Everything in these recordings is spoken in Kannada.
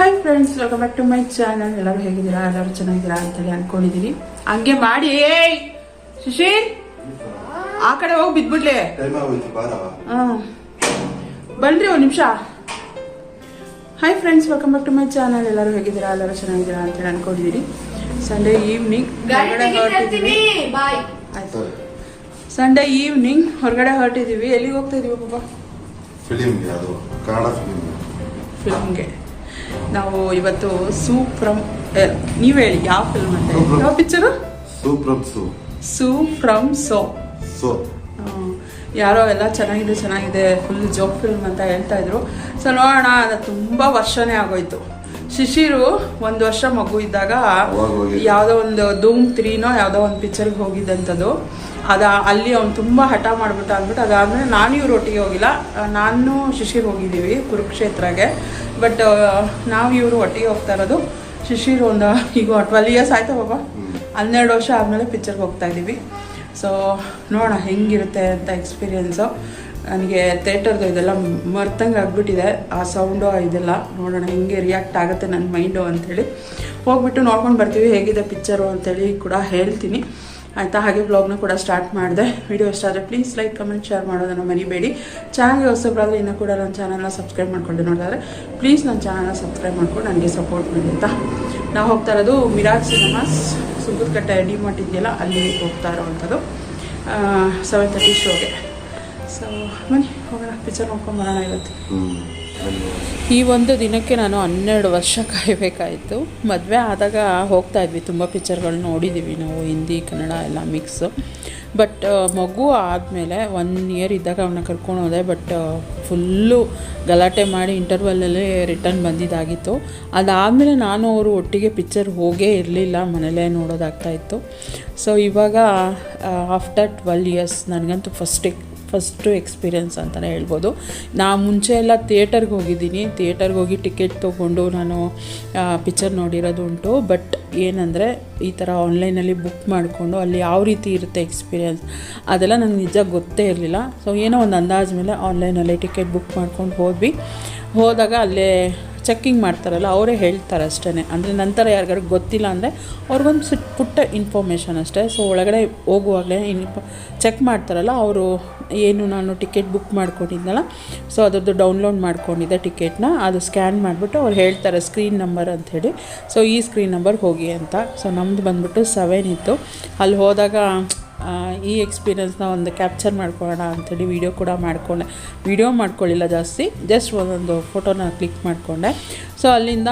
Hi friends welcome back to my channel ಎಲ್ಲರೂ ಹೇಗಿದ್ದೀರಾ? ಎಲ್ಲರೂ ಚೆನ್ನಾಗಿದ್ದೀರಾ ಅಂತೇಳಿ ಅನ್ಕೊಂಡಿದೀನಿ. ಹಂಗೆ ಮಾಡಿ ಏಯ್! ಶಶಿ! ಆ ಕಡೆ ಹೋಗಿ ಬಿದ್ಬಿಡ್ಲಿ. ಟೈಮ್ ಆಗೋಯ್ತು ಬಾರವ ಹ್ಮ್. ಬನ್ರಿ ಒಂದು ನಿಮಿಷ. Hi friends welcome back to my channel ಎಲ್ಲರೂ ಹೇಗಿದ್ದೀರಾ? ಎಲ್ಲರೂ ಚೆನ್ನಾಗಿದ್ದೀರಾ ಅಂತೇಳಿ ಅನ್ಕೊಂಡಿದೀನಿ. ಸಂಡೇ ಈವ್ನಿಂಗ್ ಹೊರಗಡೆ ಹೊರಟಿದ್ದೀವಿ ಬಾಯ್ ಆಯ್ತು. ಸಂಡೇ ಈವ್ನಿಂಗ್ ಹೊರಗಡೆ ಹೊರಟಿದ್ದೀವಿ ಎಲ್ಲಿಗೆ ಹೋಗ್ತಾ ಇದೀವಿ ಬಾಬಾ ಫಿಲಿಮ್ಗೆ ಅದು ಕನ್ನಡ ಫಿಲಿಮ್ ಫಿಲ್ಮ್ಗೆ ನಾವು ಇವತ್ತು ಸೂಪ್ರಮ್ ನೀವು ಹೇಳಿ ಯಾವ ಫಿಲ್ಮ್ ಅಂತ ಯಾವ picture ಸೂಪ್ರಮ್ Suu. Su. From So. So ಯಾರೋ ಎಲ್ಲ ಚೆನ್ನಾಗಿದೆ ಚೆನ್ನಾಗಿದೆ ಫುಲ್ ಜೋಕ್ ಫಿಲ್ಮ್ ಅಂತ ಹೇಳ್ತಾ ಇದ್ರು. ಸೊ ನೋಡೋಣ ಅದು ತುಂಬಾ ವರ್ಷನೇ ಆಗೋಯ್ತು. ಶಿಶಿರು ಒಂದು ವರ್ಷ ಮಗು ಇದ್ದಾಗ. ಯಾವುದೋ ಒಂದು ಧೂಮ್ ತ್ರೀನೋ ಯಾವುದೋ ಒಂದು ಪಿಕ್ಚರ್ಗೆ ಹೋಗಿದ್ದಂಥದ್ದು. ಅದ ಅಲ್ಲಿ ಅವ್ನು ತುಂಬ ಹಠ ಮಾಡಿಬಿಟ್ಟ ಅಂದ್ಬಿಟ್ಟು ಅದಾದ್ಮೇಲೆ ನಾನು ಇವ್ರ ಒಟ್ಟಿಗೆ ಹೋಗಿಲ್ಲ. ನಾನು ಶಿಶಿರ್ ಹೋಗಿದ್ದೀವಿ ಕುರುಕ್ಷೇತ್ರಗೆ. ಬಟ್ ನಾವು ಇವರು ಒಟ್ಟಿಗೆ ಹೋಗ್ತಾ ಇರೋದು ಶಿಶಿರ್ ಒಂದು, ಈಗ ಟ್ವೆಲ್ ಇಯರ್ಸ್ ಆಯ್ತಾ ಬಾಬಾ ಹನ್ನೆರಡು ವರ್ಷ ಆದಮೇಲೆ ಪಿಕ್ಚರ್ಗೆ ಹೋಗ್ತಾ ಇದ್ದೀವಿ. ಸೊ ನೋಡೋಣ ಹೆಂಗಿರುತ್ತೆ ಅಂತ ಎಕ್ಸ್ಪೀರಿಯೆನ್ಸು ನನಗೆ ಥೇಟರ್ದು ಇದೆಲ್ಲ ಮರ್ತಂಗೆ ಆಗ್ಬಿಟ್ಟಿದೆ. ಆ ಸೌಂಡು ಇದೆಲ್ಲ ನೋಡೋಣ ಹೆಂಗೆ ರಿಯಾಕ್ಟ್ ಆಗುತ್ತೆ ನನ್ನ ಮೈಂಡು ಅಂಥೇಳಿ ಹೋಗ್ಬಿಟ್ಟು ನೋಡ್ಕೊಂಡು ಬರ್ತೀವಿ, ಹೇಗಿದೆ ಪಿಕ್ಚರು ಅಂತೇಳಿ ಕೂಡ ಹೇಳ್ತೀನಿ. ಆಯಿತಾ? ಹಾಗೆ ಬ್ಲಾಗ್ನ ಕೂಡ ಸ್ಟಾರ್ಟ್ ಮಾಡಿದೆ. ವಿಡಿಯೋ ಇಷ್ಟ ಆದರೆ ಪ್ಲೀಸ್ ಲೈಕ್ ಕಮೆಂಟ್ ಶೇರ್ ಮಾಡೋದನ್ನು ಮರಿಬೇಡಿ. ಚಾನಲ್ಗೆ ಹೊಸಬ್ರಾದರೆ ಇನ್ನೂ ಕೂಡ ನನ್ನ ಚಾನಲ್ನ ಸಬ್ಸ್ಕ್ರೈಬ್ ಮಾಡ್ಕೊಂಡು ನೋಡಿದ್ರೆ ಪ್ಲೀಸ್ ನನ್ನ ಚಾನಲ್ನ ಸಬ್ಸ್ಕ್ರೈಬ್ ಮಾಡ್ಕೊಂಡು ನನಗೆ ಸಪೋರ್ಟ್ ಮಾಡಿ ಅಂತ ನಾವು ಹೋಗ್ತಾ ಇರೋದು Miraj cinemas Sundarkatte D Mart ಇದೆಯಲ್ಲ, ಅಲ್ಲಿ ಹೋಗ್ತಾ ಇರೋವಂಥದ್ದು ಸೆವೆನ್ ತರ್ಟಿ ಶೋಗೆ ಸೊ ಬನ್ನಿ, ಹೋಗೋಣ. ಪಿಕ್ಚರ್ ನೋಡ್ಕೊಂಬರೋಣ ಇವತ್ತು. ಹ್ಮ್. ಬನ್ನಿ. ಈ ಒಂದು ದಿನಕ್ಕೆ ನಾನು ಹನ್ನೆರಡು ವರ್ಷ ಕಾಯಬೇಕಾಯಿತು. ಮದುವೆ ಆದಾಗ ಹೋಗ್ತಾ ಇದ್ವಿ. ತುಂಬ ಪಿಕ್ಚರ್ಗಳು ನೋಡಿದ್ದೀವಿ ನಾವು, ಹಿಂದಿ, ಕನ್ನಡ ಎಲ್ಲ ಮಿಕ್ಸು ಬಟ್ ಮಗು ಆದಮೇಲೆ ಒನ್ ಇಯರ್ ಇದ್ದಾಗ ಅವನ್ನ ಕರ್ಕೊಂಡು ಹೋದೆ. ಬಟ್ ಫುಲ್ಲು ಗಲಾಟೆ ಮಾಡಿ ಇಂಟರ್ವಲ್ಲಲ್ಲಿ ರಿಟರ್ನ್ ಬಂದಿದ್ದಾಗಿತ್ತು. ಅದಾದಮೇಲೆ ನಾನು ಅವರು ಒಟ್ಟಿಗೆ ಪಿಕ್ಚರ್ ಹೋಗೇ ಇರಲಿಲ್ಲ. ಮನೇಲೇ ನೋಡೋದಾಗ್ತಾಯಿತ್ತು ಸೊ ಇವಾಗ ಆಫ್ಟರ್ ಟ್ವೆಲ್ ಇಯರ್ಸ್ ನನಗಂತೂ ಫಸ್ಟ್ ಫಸ್ಟು ಎಕ್ಸ್ಪೀರಿಯನ್ಸ್ ಅಂತಲೇ ಹೇಳ್ಬೋದು. ನಾ ಮುಂಚೆ ಎಲ್ಲ ಥಿಯೇಟರ್ಗೆ ಹೋಗಿದ್ದೀನಿ. ಥಿಯೇಟರ್ಗೆ ಹೋಗಿ ಟಿಕೆಟ್ ತೊಗೊಂಡು ನಾನು ಪಿಕ್ಚರ್ ನೋಡಿರೋದು ಉಂಟು. ಬಟ್ ಏನಂದರೆ, ಈ ಥರ ಆನ್ಲೈನಲ್ಲಿ ಬುಕ್ ಮಾಡಿಕೊಂಡು ಅಲ್ಲಿ ಯಾವ ರೀತಿ ಇರುತ್ತೆ ಎಕ್ಸ್ಪೀರಿಯನ್ಸ್ ಅದೆಲ್ಲ ನನಗೆ ನಿಜ ಗೊತ್ತೇ ಇರಲಿಲ್ಲ. ಸೊ ಏನೋ ಒಂದು ಅಂದಾಜು ಮೇಲೆ ಆನ್ಲೈನಲ್ಲಿ ಟಿಕೆಟ್ ಬುಕ್ ಮಾಡ್ಕೊಂಡು ಹೋದ್ವಿ. ಹೋದಾಗ ಅಲ್ಲೇ ಚೆಕ್ಕಿಂಗ್ ಮಾಡ್ತಾರಲ್ಲ, ಅವರೇ ಹೇಳ್ತಾರೆ ಅಷ್ಟೇ ಅಂದರೆ ನಂತರ ಯಾರಿಗಾರು ಗೊತ್ತಿಲ್ಲ ಅಂದರೆ ಅವ್ರಿಗೊಂದು ಸಿಟ್ ಪುಟ್ಟ ಇನ್ಫಾರ್ಮೇಷನ್ ಅಷ್ಟೇ. ಸೊ ಒಳಗಡೆ ಹೋಗುವಾಗಲೇ ಇನ್ಫ ಚೆಕ್ ಮಾಡ್ತಾರಲ್ಲ, ಅವರು ಏನು ನಾನು ಟಿಕೆಟ್ ಬುಕ್ ಮಾಡ್ಕೊಂಡಿದ್ದೆನಲ್ಲ ಸೊ ಅದರದ್ದು ಡೌನ್ಲೋಡ್ ಮಾಡ್ಕೊಂಡಿದ್ದೆ ಟಿಕೆಟ್ನ ಅದು ಸ್ಕ್ಯಾನ್ ಮಾಡಿಬಿಟ್ಟು ಅವ್ರು ಹೇಳ್ತಾರೆ ಸ್ಕ್ರೀನ್ ನಂಬರ್ ಅಂಥೇಳಿ ಸೊ ಈ ಸ್ಕ್ರೀನ್ ನಂಬರ್ ಹೋಗಿ ಅಂತ. ಸೊ ನಮ್ಮದು ಬಂದ್ಬಿಟ್ಟು ಸೆವೆನ್ ಇತ್ತು. ಅಲ್ಲಿ ಹೋದಾಗ ಈ ಎಕ್ಸ್ಪೀರಿಯೆನ್ಸ್ನ ಒಂದು ಕ್ಯಾಪ್ಚರ್ ಮಾಡ್ಕೊಳ್ಳೋಣ ಅಂಥೇಳಿ ವಿಡಿಯೋ ಕೂಡ ಮಾಡಿಕೊಂಡೆ. ವಿಡಿಯೋ ಮಾಡ್ಕೊಳ್ಳಿಲ್ಲ ಜಾಸ್ತಿ ಜಸ್ಟ್ ಒಂದೊಂದು ಫೋಟೋನ ಕ್ಲಿಕ್ ಮಾಡಿಕೊಂಡೆ. ಸೊ ಅಲ್ಲಿಂದ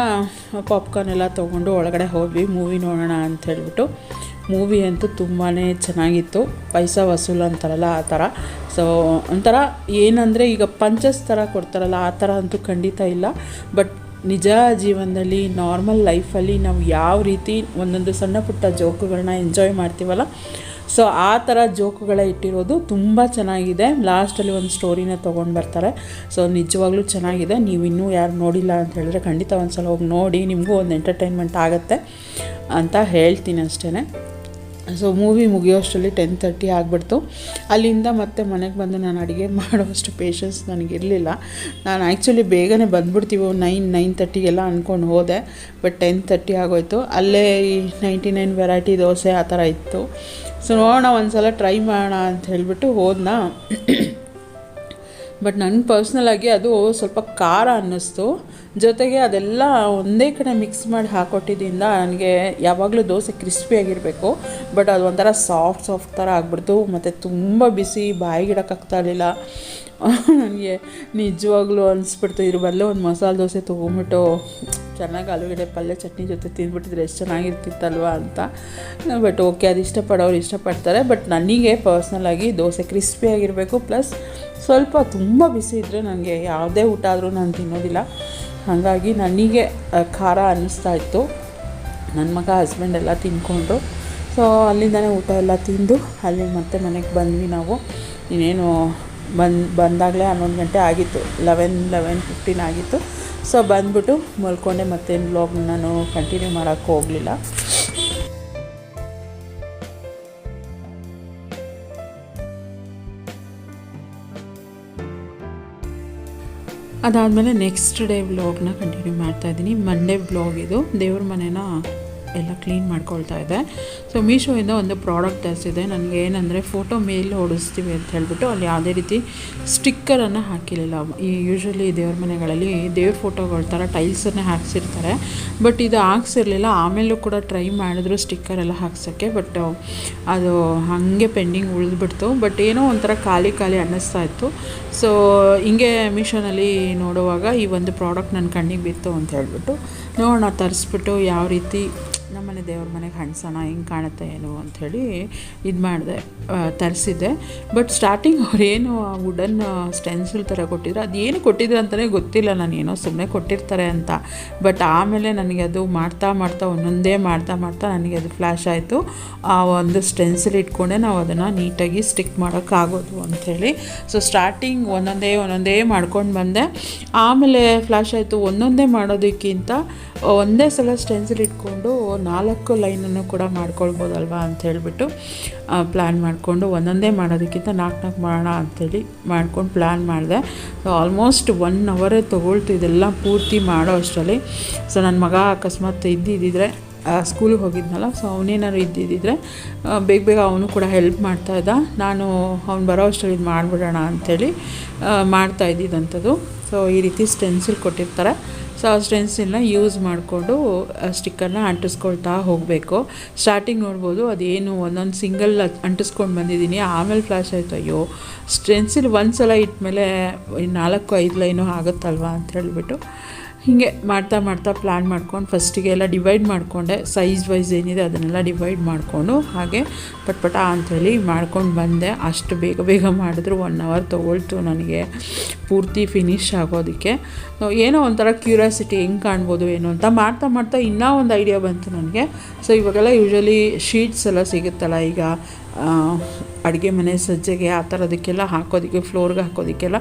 ಪಾಪ್ಕಾರ್ನ್ ಎಲ್ಲ ತೊಗೊಂಡು ಒಳಗಡೆ ಹೋಗಿ ಮೂವಿ ನೋಡೋಣ ಅಂತ ಹೇಳ್ಬಿಟ್ಟು. ಮೂವಿ ಅಂತೂ ತುಂಬಾ ಚೆನ್ನಾಗಿತ್ತು. ಪೈಸಾ ವಸೂಲು ಅಂತಾರಲ್ಲ ಆ ಥರ ಸೊ ಒಂಥರ ಏನಂದರೆ ಈಗ ಪಂಚಸ್ ಥರ ಕೊಡ್ತಾರಲ್ಲ ಆ ಥರ ಅಂತೂ ಖಂಡಿತ ಇಲ್ಲ. ಬಟ್ ನಿಜ ಜೀವನದಲ್ಲಿ ನಾರ್ಮಲ್ ಲೈಫಲ್ಲಿ ನಾವು ಯಾವ ರೀತಿ ಒಂದೊಂದು ಸಣ್ಣ ಪುಟ್ಟ ಜೋಕುಗಳನ್ನ ಎಂಜಾಯ್ ಮಾಡ್ತೀವಲ್ಲ ಸೊ ಆ ಥರ ಜೋಕುಗಳ ಇಟ್ಟಿರೋದು ತುಂಬ ಚೆನ್ನಾಗಿದೆ. ಲಾಸ್ಟಲ್ಲಿ ಒಂದು ಸ್ಟೋರಿನ ತೊಗೊಂಡು ಬರ್ತಾರೆ. ಸೊ ನಿಜವಾಗ್ಲೂ ಚೆನ್ನಾಗಿದೆ. ನೀವು ಇನ್ನೂ ಯಾರು ನೋಡಿಲ್ಲ ಅಂತ ಹೇಳಿದ್ರೆ ಖಂಡಿತ ಒಂದು ಸಲ ಹೋಗಿ ನೋಡಿ. ನಿಮಗೂ ಒಂದು ಎಂಟರ್ಟೈನ್ಮೆಂಟ್ ಆಗುತ್ತೆ ಅಂತ ಹೇಳ್ತೀನಿ ಅಷ್ಟೇ ಸೊ ಮೂವಿ ಮುಗಿಯೋಷ್ಟರಲ್ಲಿ ಟೆನ್ ತರ್ಟಿ ಆಗಿಬಿಡ್ತು. ಅಲ್ಲಿಂದ ಮತ್ತೆ ಮನೆಗೆ ಬಂದು ನಾನು ಅಡುಗೆ ಮಾಡೋವಷ್ಟು ಪೇಷನ್ಸ್ ನನಗಿರಲಿಲ್ಲ ನಾನು ಆ್ಯಕ್ಚುಲಿ ಬೇಗನೆ ಬಂದುಬಿಡ್ತೀವಿ. ನೈನ್ ನೈನ್ ತರ್ಟಿಗೆಲ್ಲ ಅಂದ್ಕೊಂಡು ಹೋದೆ. ಬಟ್ ಟೆನ್ ತರ್ಟಿ ಆಗೋಯ್ತು. ಅಲ್ಲೇ ಈ ನೈಂಟಿ ನೈನ್ ವೆರೈಟಿ ದೋಸೆ ಆ ಥರ ಇತ್ತು. ಸೊ ನೋಡೋಣ ಒಂದು ಸಲ ಟ್ರೈ ಮಾಡೋಣ ಅಂತ ಹೇಳಿಬಿಟ್ಟು ಹೋದ್ನಾ? ಬಟ್ ನನ್ನ ಪರ್ಸ್ನಲಾಗಿ ಅದು ಸ್ವಲ್ಪ ಖಾರ ಅನ್ನಿಸ್ತು. ಜೊತೆಗೆ ಅದೆಲ್ಲ ಒಂದೇ ಕಡೆ ಮಿಕ್ಸ್ ಮಾಡಿ ಹಾಕೊಟ್ಟಿದ್ದರಿಂದ ನನಗೆ ಯಾವಾಗಲೂ ದೋಸೆ ಕ್ರಿಸ್ಪಿಯಾಗಿರಬೇಕು ಬಟ್ ಅದು ಒಂಥರ ಸಾಫ್ಟ್ ಸಾಫ್ಟ್ ಥರ ಆಗ್ಬಿಡ್ತು. ಮತ್ತು ತುಂಬ ಬಿಸಿ ಬಾಯಿಗಿಡೋಕ್ಕಾಗ್ತಾ ಇರಲಿಲ್ಲ. ನನಗೆ ನಿಜವಾಗ್ಲೂ ಅನಿಸ್ಬಿಡ್ತು. ಇದ್ರ ಬದಲು ಒಂದು ಮಸಾಲೆ ದೋಸೆ ತೊಗೊಂಬಿಟ್ಟು ಚೆನ್ನಾಗಿ ಆಲೂಗಡ್ಡೆ ಪಲ್ಯ, ಚಟ್ನಿ ಜೊತೆ ತಿಂದ್ಬಿಟ್ಟಿದ್ರೆ ಎಷ್ಟು ಚೆನ್ನಾಗಿರ್ತಿತ್ತಲ್ವ ಅಂತ. ಬಟ್ ಓಕೆ ಅದು ಇಷ್ಟಪಡೋರು ಇಷ್ಟಪಡ್ತಾರೆ. ಬಟ್ ನನಗೆ ಪರ್ಸ್ನಲಾಗಿ ದೋಸೆ ಕ್ರಿಸ್ಪಿಯಾಗಿರಬೇಕು ಪ್ಲಸ್ ಸ್ವಲ್ಪ ತುಂಬ ಬಿಸಿ ಇದ್ದರೆ ನನಗೆ ಯಾವುದೇ ಊಟ ಆದರೂ ನಾನು ತಿನ್ನೋದಿಲ್ಲ. ಹಾಗಾಗಿ ನನಗೆ ಖಾರ ಅನ್ನಿಸ್ತಾ ಇತ್ತು. ನನ್ನ ಮಗ ಹಸ್ಬೆಂಡ್ ಎಲ್ಲ ತಿನ್ಕೊಂಡ್ರು. ಸೊ ಅಲ್ಲಿಂದನೇ ಊಟ ಎಲ್ಲ ತಿಂದು, ಅಲ್ಲಿ ಮತ್ತೆ ಮನೆಗೆ ಬಂದ್ವಿ ನಾವು. ಇನ್ನೇನು ಬಂದು, ಬಂದಾಗಲೇ ಹನ್ನೊಂದು ಗಂಟೆ ಆಗಿತ್ತು. ಲೆವೆನ್ ಲೆವೆನ್ ಫಿಫ್ಟೀನ್ ಆಗಿತ್ತು. ಸೊ ಬಂದ್ಬಿಟ್ಟು ಮಲ್ಕೊಂಡೆ ಮತ್ತೆ ಬ್ಲಾಗ್ ನಾನು ಕಂಟಿನ್ಯೂ ಮಾಡೋಕ್ಕೆ ಹೋಗಲಿಲ್ಲ. ಅದಾದಮೇಲೆ ನೆಕ್ಸ್ಟ್ ಡೇ ವ್ಲಾಗ್ನ ಕಂಟಿನ್ಯೂ ಮಾಡ್ತಾಯಿದ್ದೀನಿ ಮಂಡೇ ವ್ಲಾಗ್ ಇದು. ದೇವ್ರ ಮನೇನ ಎಲ್ಲ ಕ್ಲೀನ್ ಮಾಡ್ಕೊಳ್ತಾ ಇದೆ. ಸೊ ಮೀಶೋಯಿಂದ ಒಂದು ಪ್ರಾಡಕ್ಟ್ ತರಿಸಿದೆ. ನನಗೆ ಏನಂದರೆ ಫೋಟೋ ಮೇಲೆ ಹೊಡಿಸ್ತೀವಿ ಅಂತ ಹೇಳಿಬಿಟ್ಟು ಅಲ್ಲಿ ಯಾವುದೇ ರೀತಿ ಸ್ಟಿಕ್ಕರನ್ನು ಹಾಕಿರಲಿಲ್ಲ. ಈ ಯೂಶ್ವಲಿ ದೇವ್ರ ಮನೆಗಳಲ್ಲಿ ದೇವ್ರ ಫೋಟೋಗಳ ಥರ ಟೈಲ್ಸನ್ನೇ ಹಾಕ್ಸಿರ್ತಾರೆ. ಬಟ್ ಇದು ಹಾಕ್ಸಿರ್ಲಿಲ್ಲ. ಆಮೇಲೂ ಕೂಡ ಟ್ರೈ ಮಾಡಿದ್ರು ಸ್ಟಿಕ್ಕರ್ ಎಲ್ಲ ಹಾಕ್ಸೋಕ್ಕೆ. ಬಟ್ ಅದು ಹಾಗೆ ಪೆಂಡಿಂಗ್ ಉಳಿದ್ಬಿಡ್ತು. ಬಟ್ ಏನೋ ಒಂಥರ ಖಾಲಿ ಖಾಲಿ ಅನ್ನಿಸ್ತಾ ಇತ್ತು. ಸೊ ಹಿಂಗೆ ಮೀಶೋನಲ್ಲಿ ನೋಡುವಾಗ ಈ ಒಂದು ಪ್ರಾಡಕ್ಟ್ ನನ್ನ ಕಣ್ಣಿಗೆ ಬಿತ್ತು ಅಂತ ಹೇಳ್ಬಿಟ್ಟು ನೋಡೋಣ ತರಿಸ್ಬಿಟ್ಟು ಯಾವ ರೀತಿ ನಮ್ಮನೆ ದೇವ್ರ ಮನೆಗೆ ಹಣ್ಸೋಣ ಹೆಂಗೆ ಕಾಣುತ್ತೆ ಏನು ಅಂಥೇಳಿ ಇದು ಮಾಡಿದೆ ತರಿಸಿದ್ದೆ. ಬಟ್ ಸ್ಟಾರ್ಟಿಂಗ್ ಅವ್ರೇನು ಆ ವುಡನ್ ಸ್ಟೆನ್ಸಿಲ್ ಥರ ಕೊಟ್ಟಿದ್ರು ಅದೇನು ಕೊಟ್ಟಿದ್ರು ಅಂತಲೇ ಗೊತ್ತಿಲ್ಲ ನಾನು, ಏನೋ ಸುಮ್ಮನೆ ಕೊಟ್ಟಿರ್ತಾರೆ ಅಂತ. ಬಟ್ ಆಮೇಲೆ ನನಗೆ ಅದು ಮಾಡ್ತಾ ಮಾಡ್ತಾ ಒಂದೊಂದೇ ಮಾಡ್ತಾ ಮಾಡ್ತಾ ನನಗೆ ಅದು ಫ್ಲ್ಯಾಶ್ ಆಯಿತು. ಆ ಒಂದು ಸ್ಟೆನ್ಸಿಲ್ ಇಟ್ಕೊಂಡೆ ನಾವು ಅದನ್ನು ನೀಟಾಗಿ ಸ್ಟಿಕ್ ಮಾಡೋಕ್ಕಾಗೋದು ಅಂಥೇಳಿ ಸೊ ಸ್ಟಾರ್ಟಿಂಗ್ ಒಂದೊಂದೇ ಒಂದೊಂದೇ ಮಾಡ್ಕೊಂಡು ಬಂದೆ. ಆಮೇಲೆ ಫ್ಲ್ಯಾಶ್ ಆಯಿತು, ಒಂದೊಂದೇ ಮಾಡೋದಕ್ಕಿಂತ ಒಂದೇ ಸಲ ಸ್ಟೆನ್ಸಿಲ್ ಇಟ್ಕೊಂಡು ನಾಲ್ಕು ಲೈನನ್ನು ಕೂಡ ಮಾಡ್ಕೊಳ್ಬೋದಲ್ವಾ ಅಂತ ಹೇಳಿಬಿಟ್ಟು ಪ್ಲ್ಯಾನ್ ಮಾಡಿಕೊಂಡು ಒಂದೊಂದೇ ಮಾಡೋದಕ್ಕಿಂತ ನಾಲ್ಕು ನಾಲ್ಕು ಮಾಡೋಣ ಅಂಥೇಳಿ ಮಾಡ್ಕೊಂಡು ಪ್ಲ್ಯಾನ್ ಮಾಡಿದೆ. ಸೊ ಆಲ್ಮೋಸ್ಟ್ ಒನ್ ಅವರೇ ತೊಗೊಳ್ತು ಇದೆಲ್ಲ ಪೂರ್ತಿ ಮಾಡೋ ಅಷ್ಟರಲ್ಲಿ. ಸೊ ನನ್ನ ಮಗ ಅಕಸ್ಮಾತ್ ಇದ್ದಿದ್ದಿದ್ರೆ ಸ್ಕೂಲಿಗೆ ಹೋಗಿದ್ನಲ್ಲ ಸೊ ಅವನೇನಾದ್ರು ಇದ್ದಿದ್ದಿದ್ರೆ ಬೇಗ ಬೇಗ ಅವನು ಕೂಡ ಹೆಲ್ಪ್ ಮಾಡ್ತಾ ಇದ್ದ. ನಾನು ಅವ್ನು ಬರೋ ಅಷ್ಟರಲ್ಲಿ ಇದು ಮಾಡಿಬಿಡೋಣ ಅಂಥೇಳಿ ಮಾಡ್ತಾ ಇದ್ದಿದ್ದಂಥದ್ದು ಸೊ ಈ ರೀತಿ ಸ್ಟೆನ್ಸಿಲ್ ಕೊಟ್ಟಿರ್ತಾರೆ. ಸೊ ಆ ಸ್ಟೆನ್ಸಿಲ್ನ ಯೂಸ್ ಮಾಡಿಕೊಂಡು ಸ್ಟಿಕ್ಕರ್ನ ಅಂಟಿಸ್ಕೊಳ್ತಾ ಹೋಗಬೇಕು. ಸ್ಟಾರ್ಟಿಂಗ್ ನೋಡ್ಬೋದು, ಅದೇನು ಒಂದೊಂದು ಸಿಂಗಲ್ ಅಂಟಿಸ್ಕೊಂಡು ಬಂದಿದ್ದೀನಿ. ಆಮೇಲೆ ಫ್ಲಾಶ್ ಆಯಿತು, ಅಯ್ಯೋ ಸ್ಟೆನ್ಸಿಲ್ ಒಂದು ಸಲ ಇಟ್ಮೇಲೆ ಇನ್ನು ನಾಲ್ಕು, ಐದು ಲೈನು ಆಗುತ್ತಲ್ವಾ ಅಂತ ಹೇಳಿಬಿಟ್ಟು ಹೀಗೆ ಮಾಡ್ತಾ ಮಾಡ್ತಾ ಪ್ಲ್ಯಾನ್ ಮಾಡ್ಕೊಂಡು ಫಸ್ಟಿಗೆ ಎಲ್ಲ ಡಿವೈಡ್ ಮಾಡಿಕೊಂಡೆ. ಸೈಜ್ ವೈಸ್ ಏನಿದೆ ಅದನ್ನೆಲ್ಲ ಡಿವೈಡ್ ಮಾಡಿಕೊಂಡು ಹಾಗೆ ಪಟ್ಪಟ ಅಂಥೇಳಿ ಮಾಡ್ಕೊಂಡು ಬಂದೆ. ಅಷ್ಟು ಬೇಗ ಬೇಗ ಮಾಡಿದ್ರು ಒನ್ ಅವರ್ ತೊಗೊಳ್ತು ನನಗೆ. ಪೂರ್ತಿ ಫಿನಿಶ್ ಆಗೋದಕ್ಕೆ. ಏನೋ ಒಂಥರ ಕ್ಯೂರಿಯಾಸಿಟಿ ಹೆಂಗೆ ಕಾಣ್ಬೋದು ಏನು ಅಂತ ಮಾಡ್ತಾ ಮಾಡ್ತಾ ಇನ್ನೂ ಒಂದು ಐಡಿಯಾ ಬಂತು ನನಗೆ. ಸೊ ಇವಾಗೆಲ್ಲ ಯೂಶ್ವಲಿ ಶೀಟ್ಸ್ ಎಲ್ಲ ಸಿಗುತ್ತಲ್ಲ ಈಗ ಅಡುಗೆ ಮನೆ ಸಜ್ಜೆಗೆ ಆ ಥರದಕ್ಕೆಲ್ಲ ಹಾಕೋದಕ್ಕೆ, ಫ್ಲೋರ್ಗೆ ಹಾಕೋದಕ್ಕೆಲ್ಲ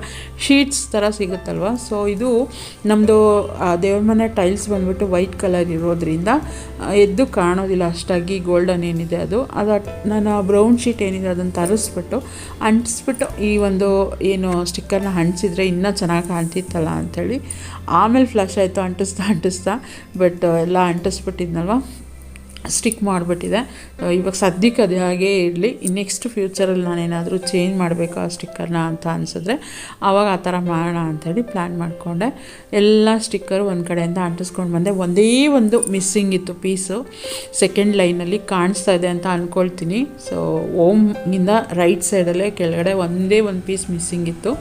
ಶೀಟ್ಸ್ ಥರ ಸಿಗುತ್ತಲ್ವ? ಸೊ ಇದು ನಮ್ಮದು ದೇವ್ರ ಮನೆ ಟೈಲ್ಸ್ ಬಂದ್ಬಿಟ್ಟು ವೈಟ್ ಕಲರ್ ಇರೋದ್ರಿಂದ ಎದ್ದು ಕಾಣೋದಿಲ್ಲ. ಅಷ್ಟಾಗಿ ಗೋಲ್ಡನ್ ಏನಿದೆ ಅದು. ಅದು, ನಾನು ಬ್ರೌನ್ ಶೀಟ್ ಏನಿದೆ ಅದನ್ನು ತರಿಸ್ಬಿಟ್ಟು ಅಂಟಿಸ್ಬಿಟ್ಟು ಈ ಒಂದು ಏನು ಸ್ಟಿಕ್ಕರ್ನ ಅಂಟಿಸಿದ್ರೆ ಇನ್ನೂ ಚೆನ್ನಾಗಿ ಕಾಣ್ತಿತ್ತಲ್ಲ ಅಂಥೇಳಿ. ಆಮೇಲೆ ಫ್ಲಾಶ್ ಆಯಿತು, ಅಂಟಿಸ್ತಾ ಅಂಟಿಸ್ತಾ ಬಟ್ ಎಲ್ಲ ಅಂಟಿಸ್ಬಿಟ್ಟಿದ್ನಲ್ವ? ಸ್ಟಿಕ್ ಮಾಡಿಬಿಟ್ಟಿದೆ. ಇವಾಗ ಸದ್ಯಕ್ಕೆ ಅದು ಹಾಗೇ ಇರಲಿ. ನೆಕ್ಸ್ಟ್ ಫ್ಯೂಚರಲ್ಲಿ ನಾನೇನಾದರೂ ಚೇಂಜ್ ಮಾಡಬೇಕು ಆ ಸ್ಟಿಕ್ಕರ್ನ ಅಂತ ಅನಿಸಿದ್ರೆ ಆವಾಗ ಆ ಥರ ಮಾಡೋಣ ಅಂಥೇಳಿ ಪ್ಲ್ಯಾನ್ ಮಾಡಿಕೊಂಡೆ. ಎಲ್ಲ ಸ್ಟಿಕ್ಕರ್ ಒಂದು ಕಡೆಯಿಂದ ಅಂಟಿಸ್ಕೊಂಡು ಬಂದೆ. ಒಂದೇ ಒಂದು ಮಿಸ್ಸಿಂಗ್ ಇತ್ತು ಪೀಸು ಸೆಕೆಂಡ್ ಲೈನಲ್ಲಿ ಕಾಣಿಸ್ತಾ ಇದೆ ಅಂತ ಅಂದ್ಕೊಳ್ತೀನಿ ಸೊ ಓಮ್ನಿಂದ ರೈಟ್ ಸೈಡಲ್ಲೇ ಕೆಳಗಡೆ ಒಂದೇ ಒಂದು ಪೀಸ್ ಮಿಸ್ಸಿಂಗ್ ಇತ್ತು.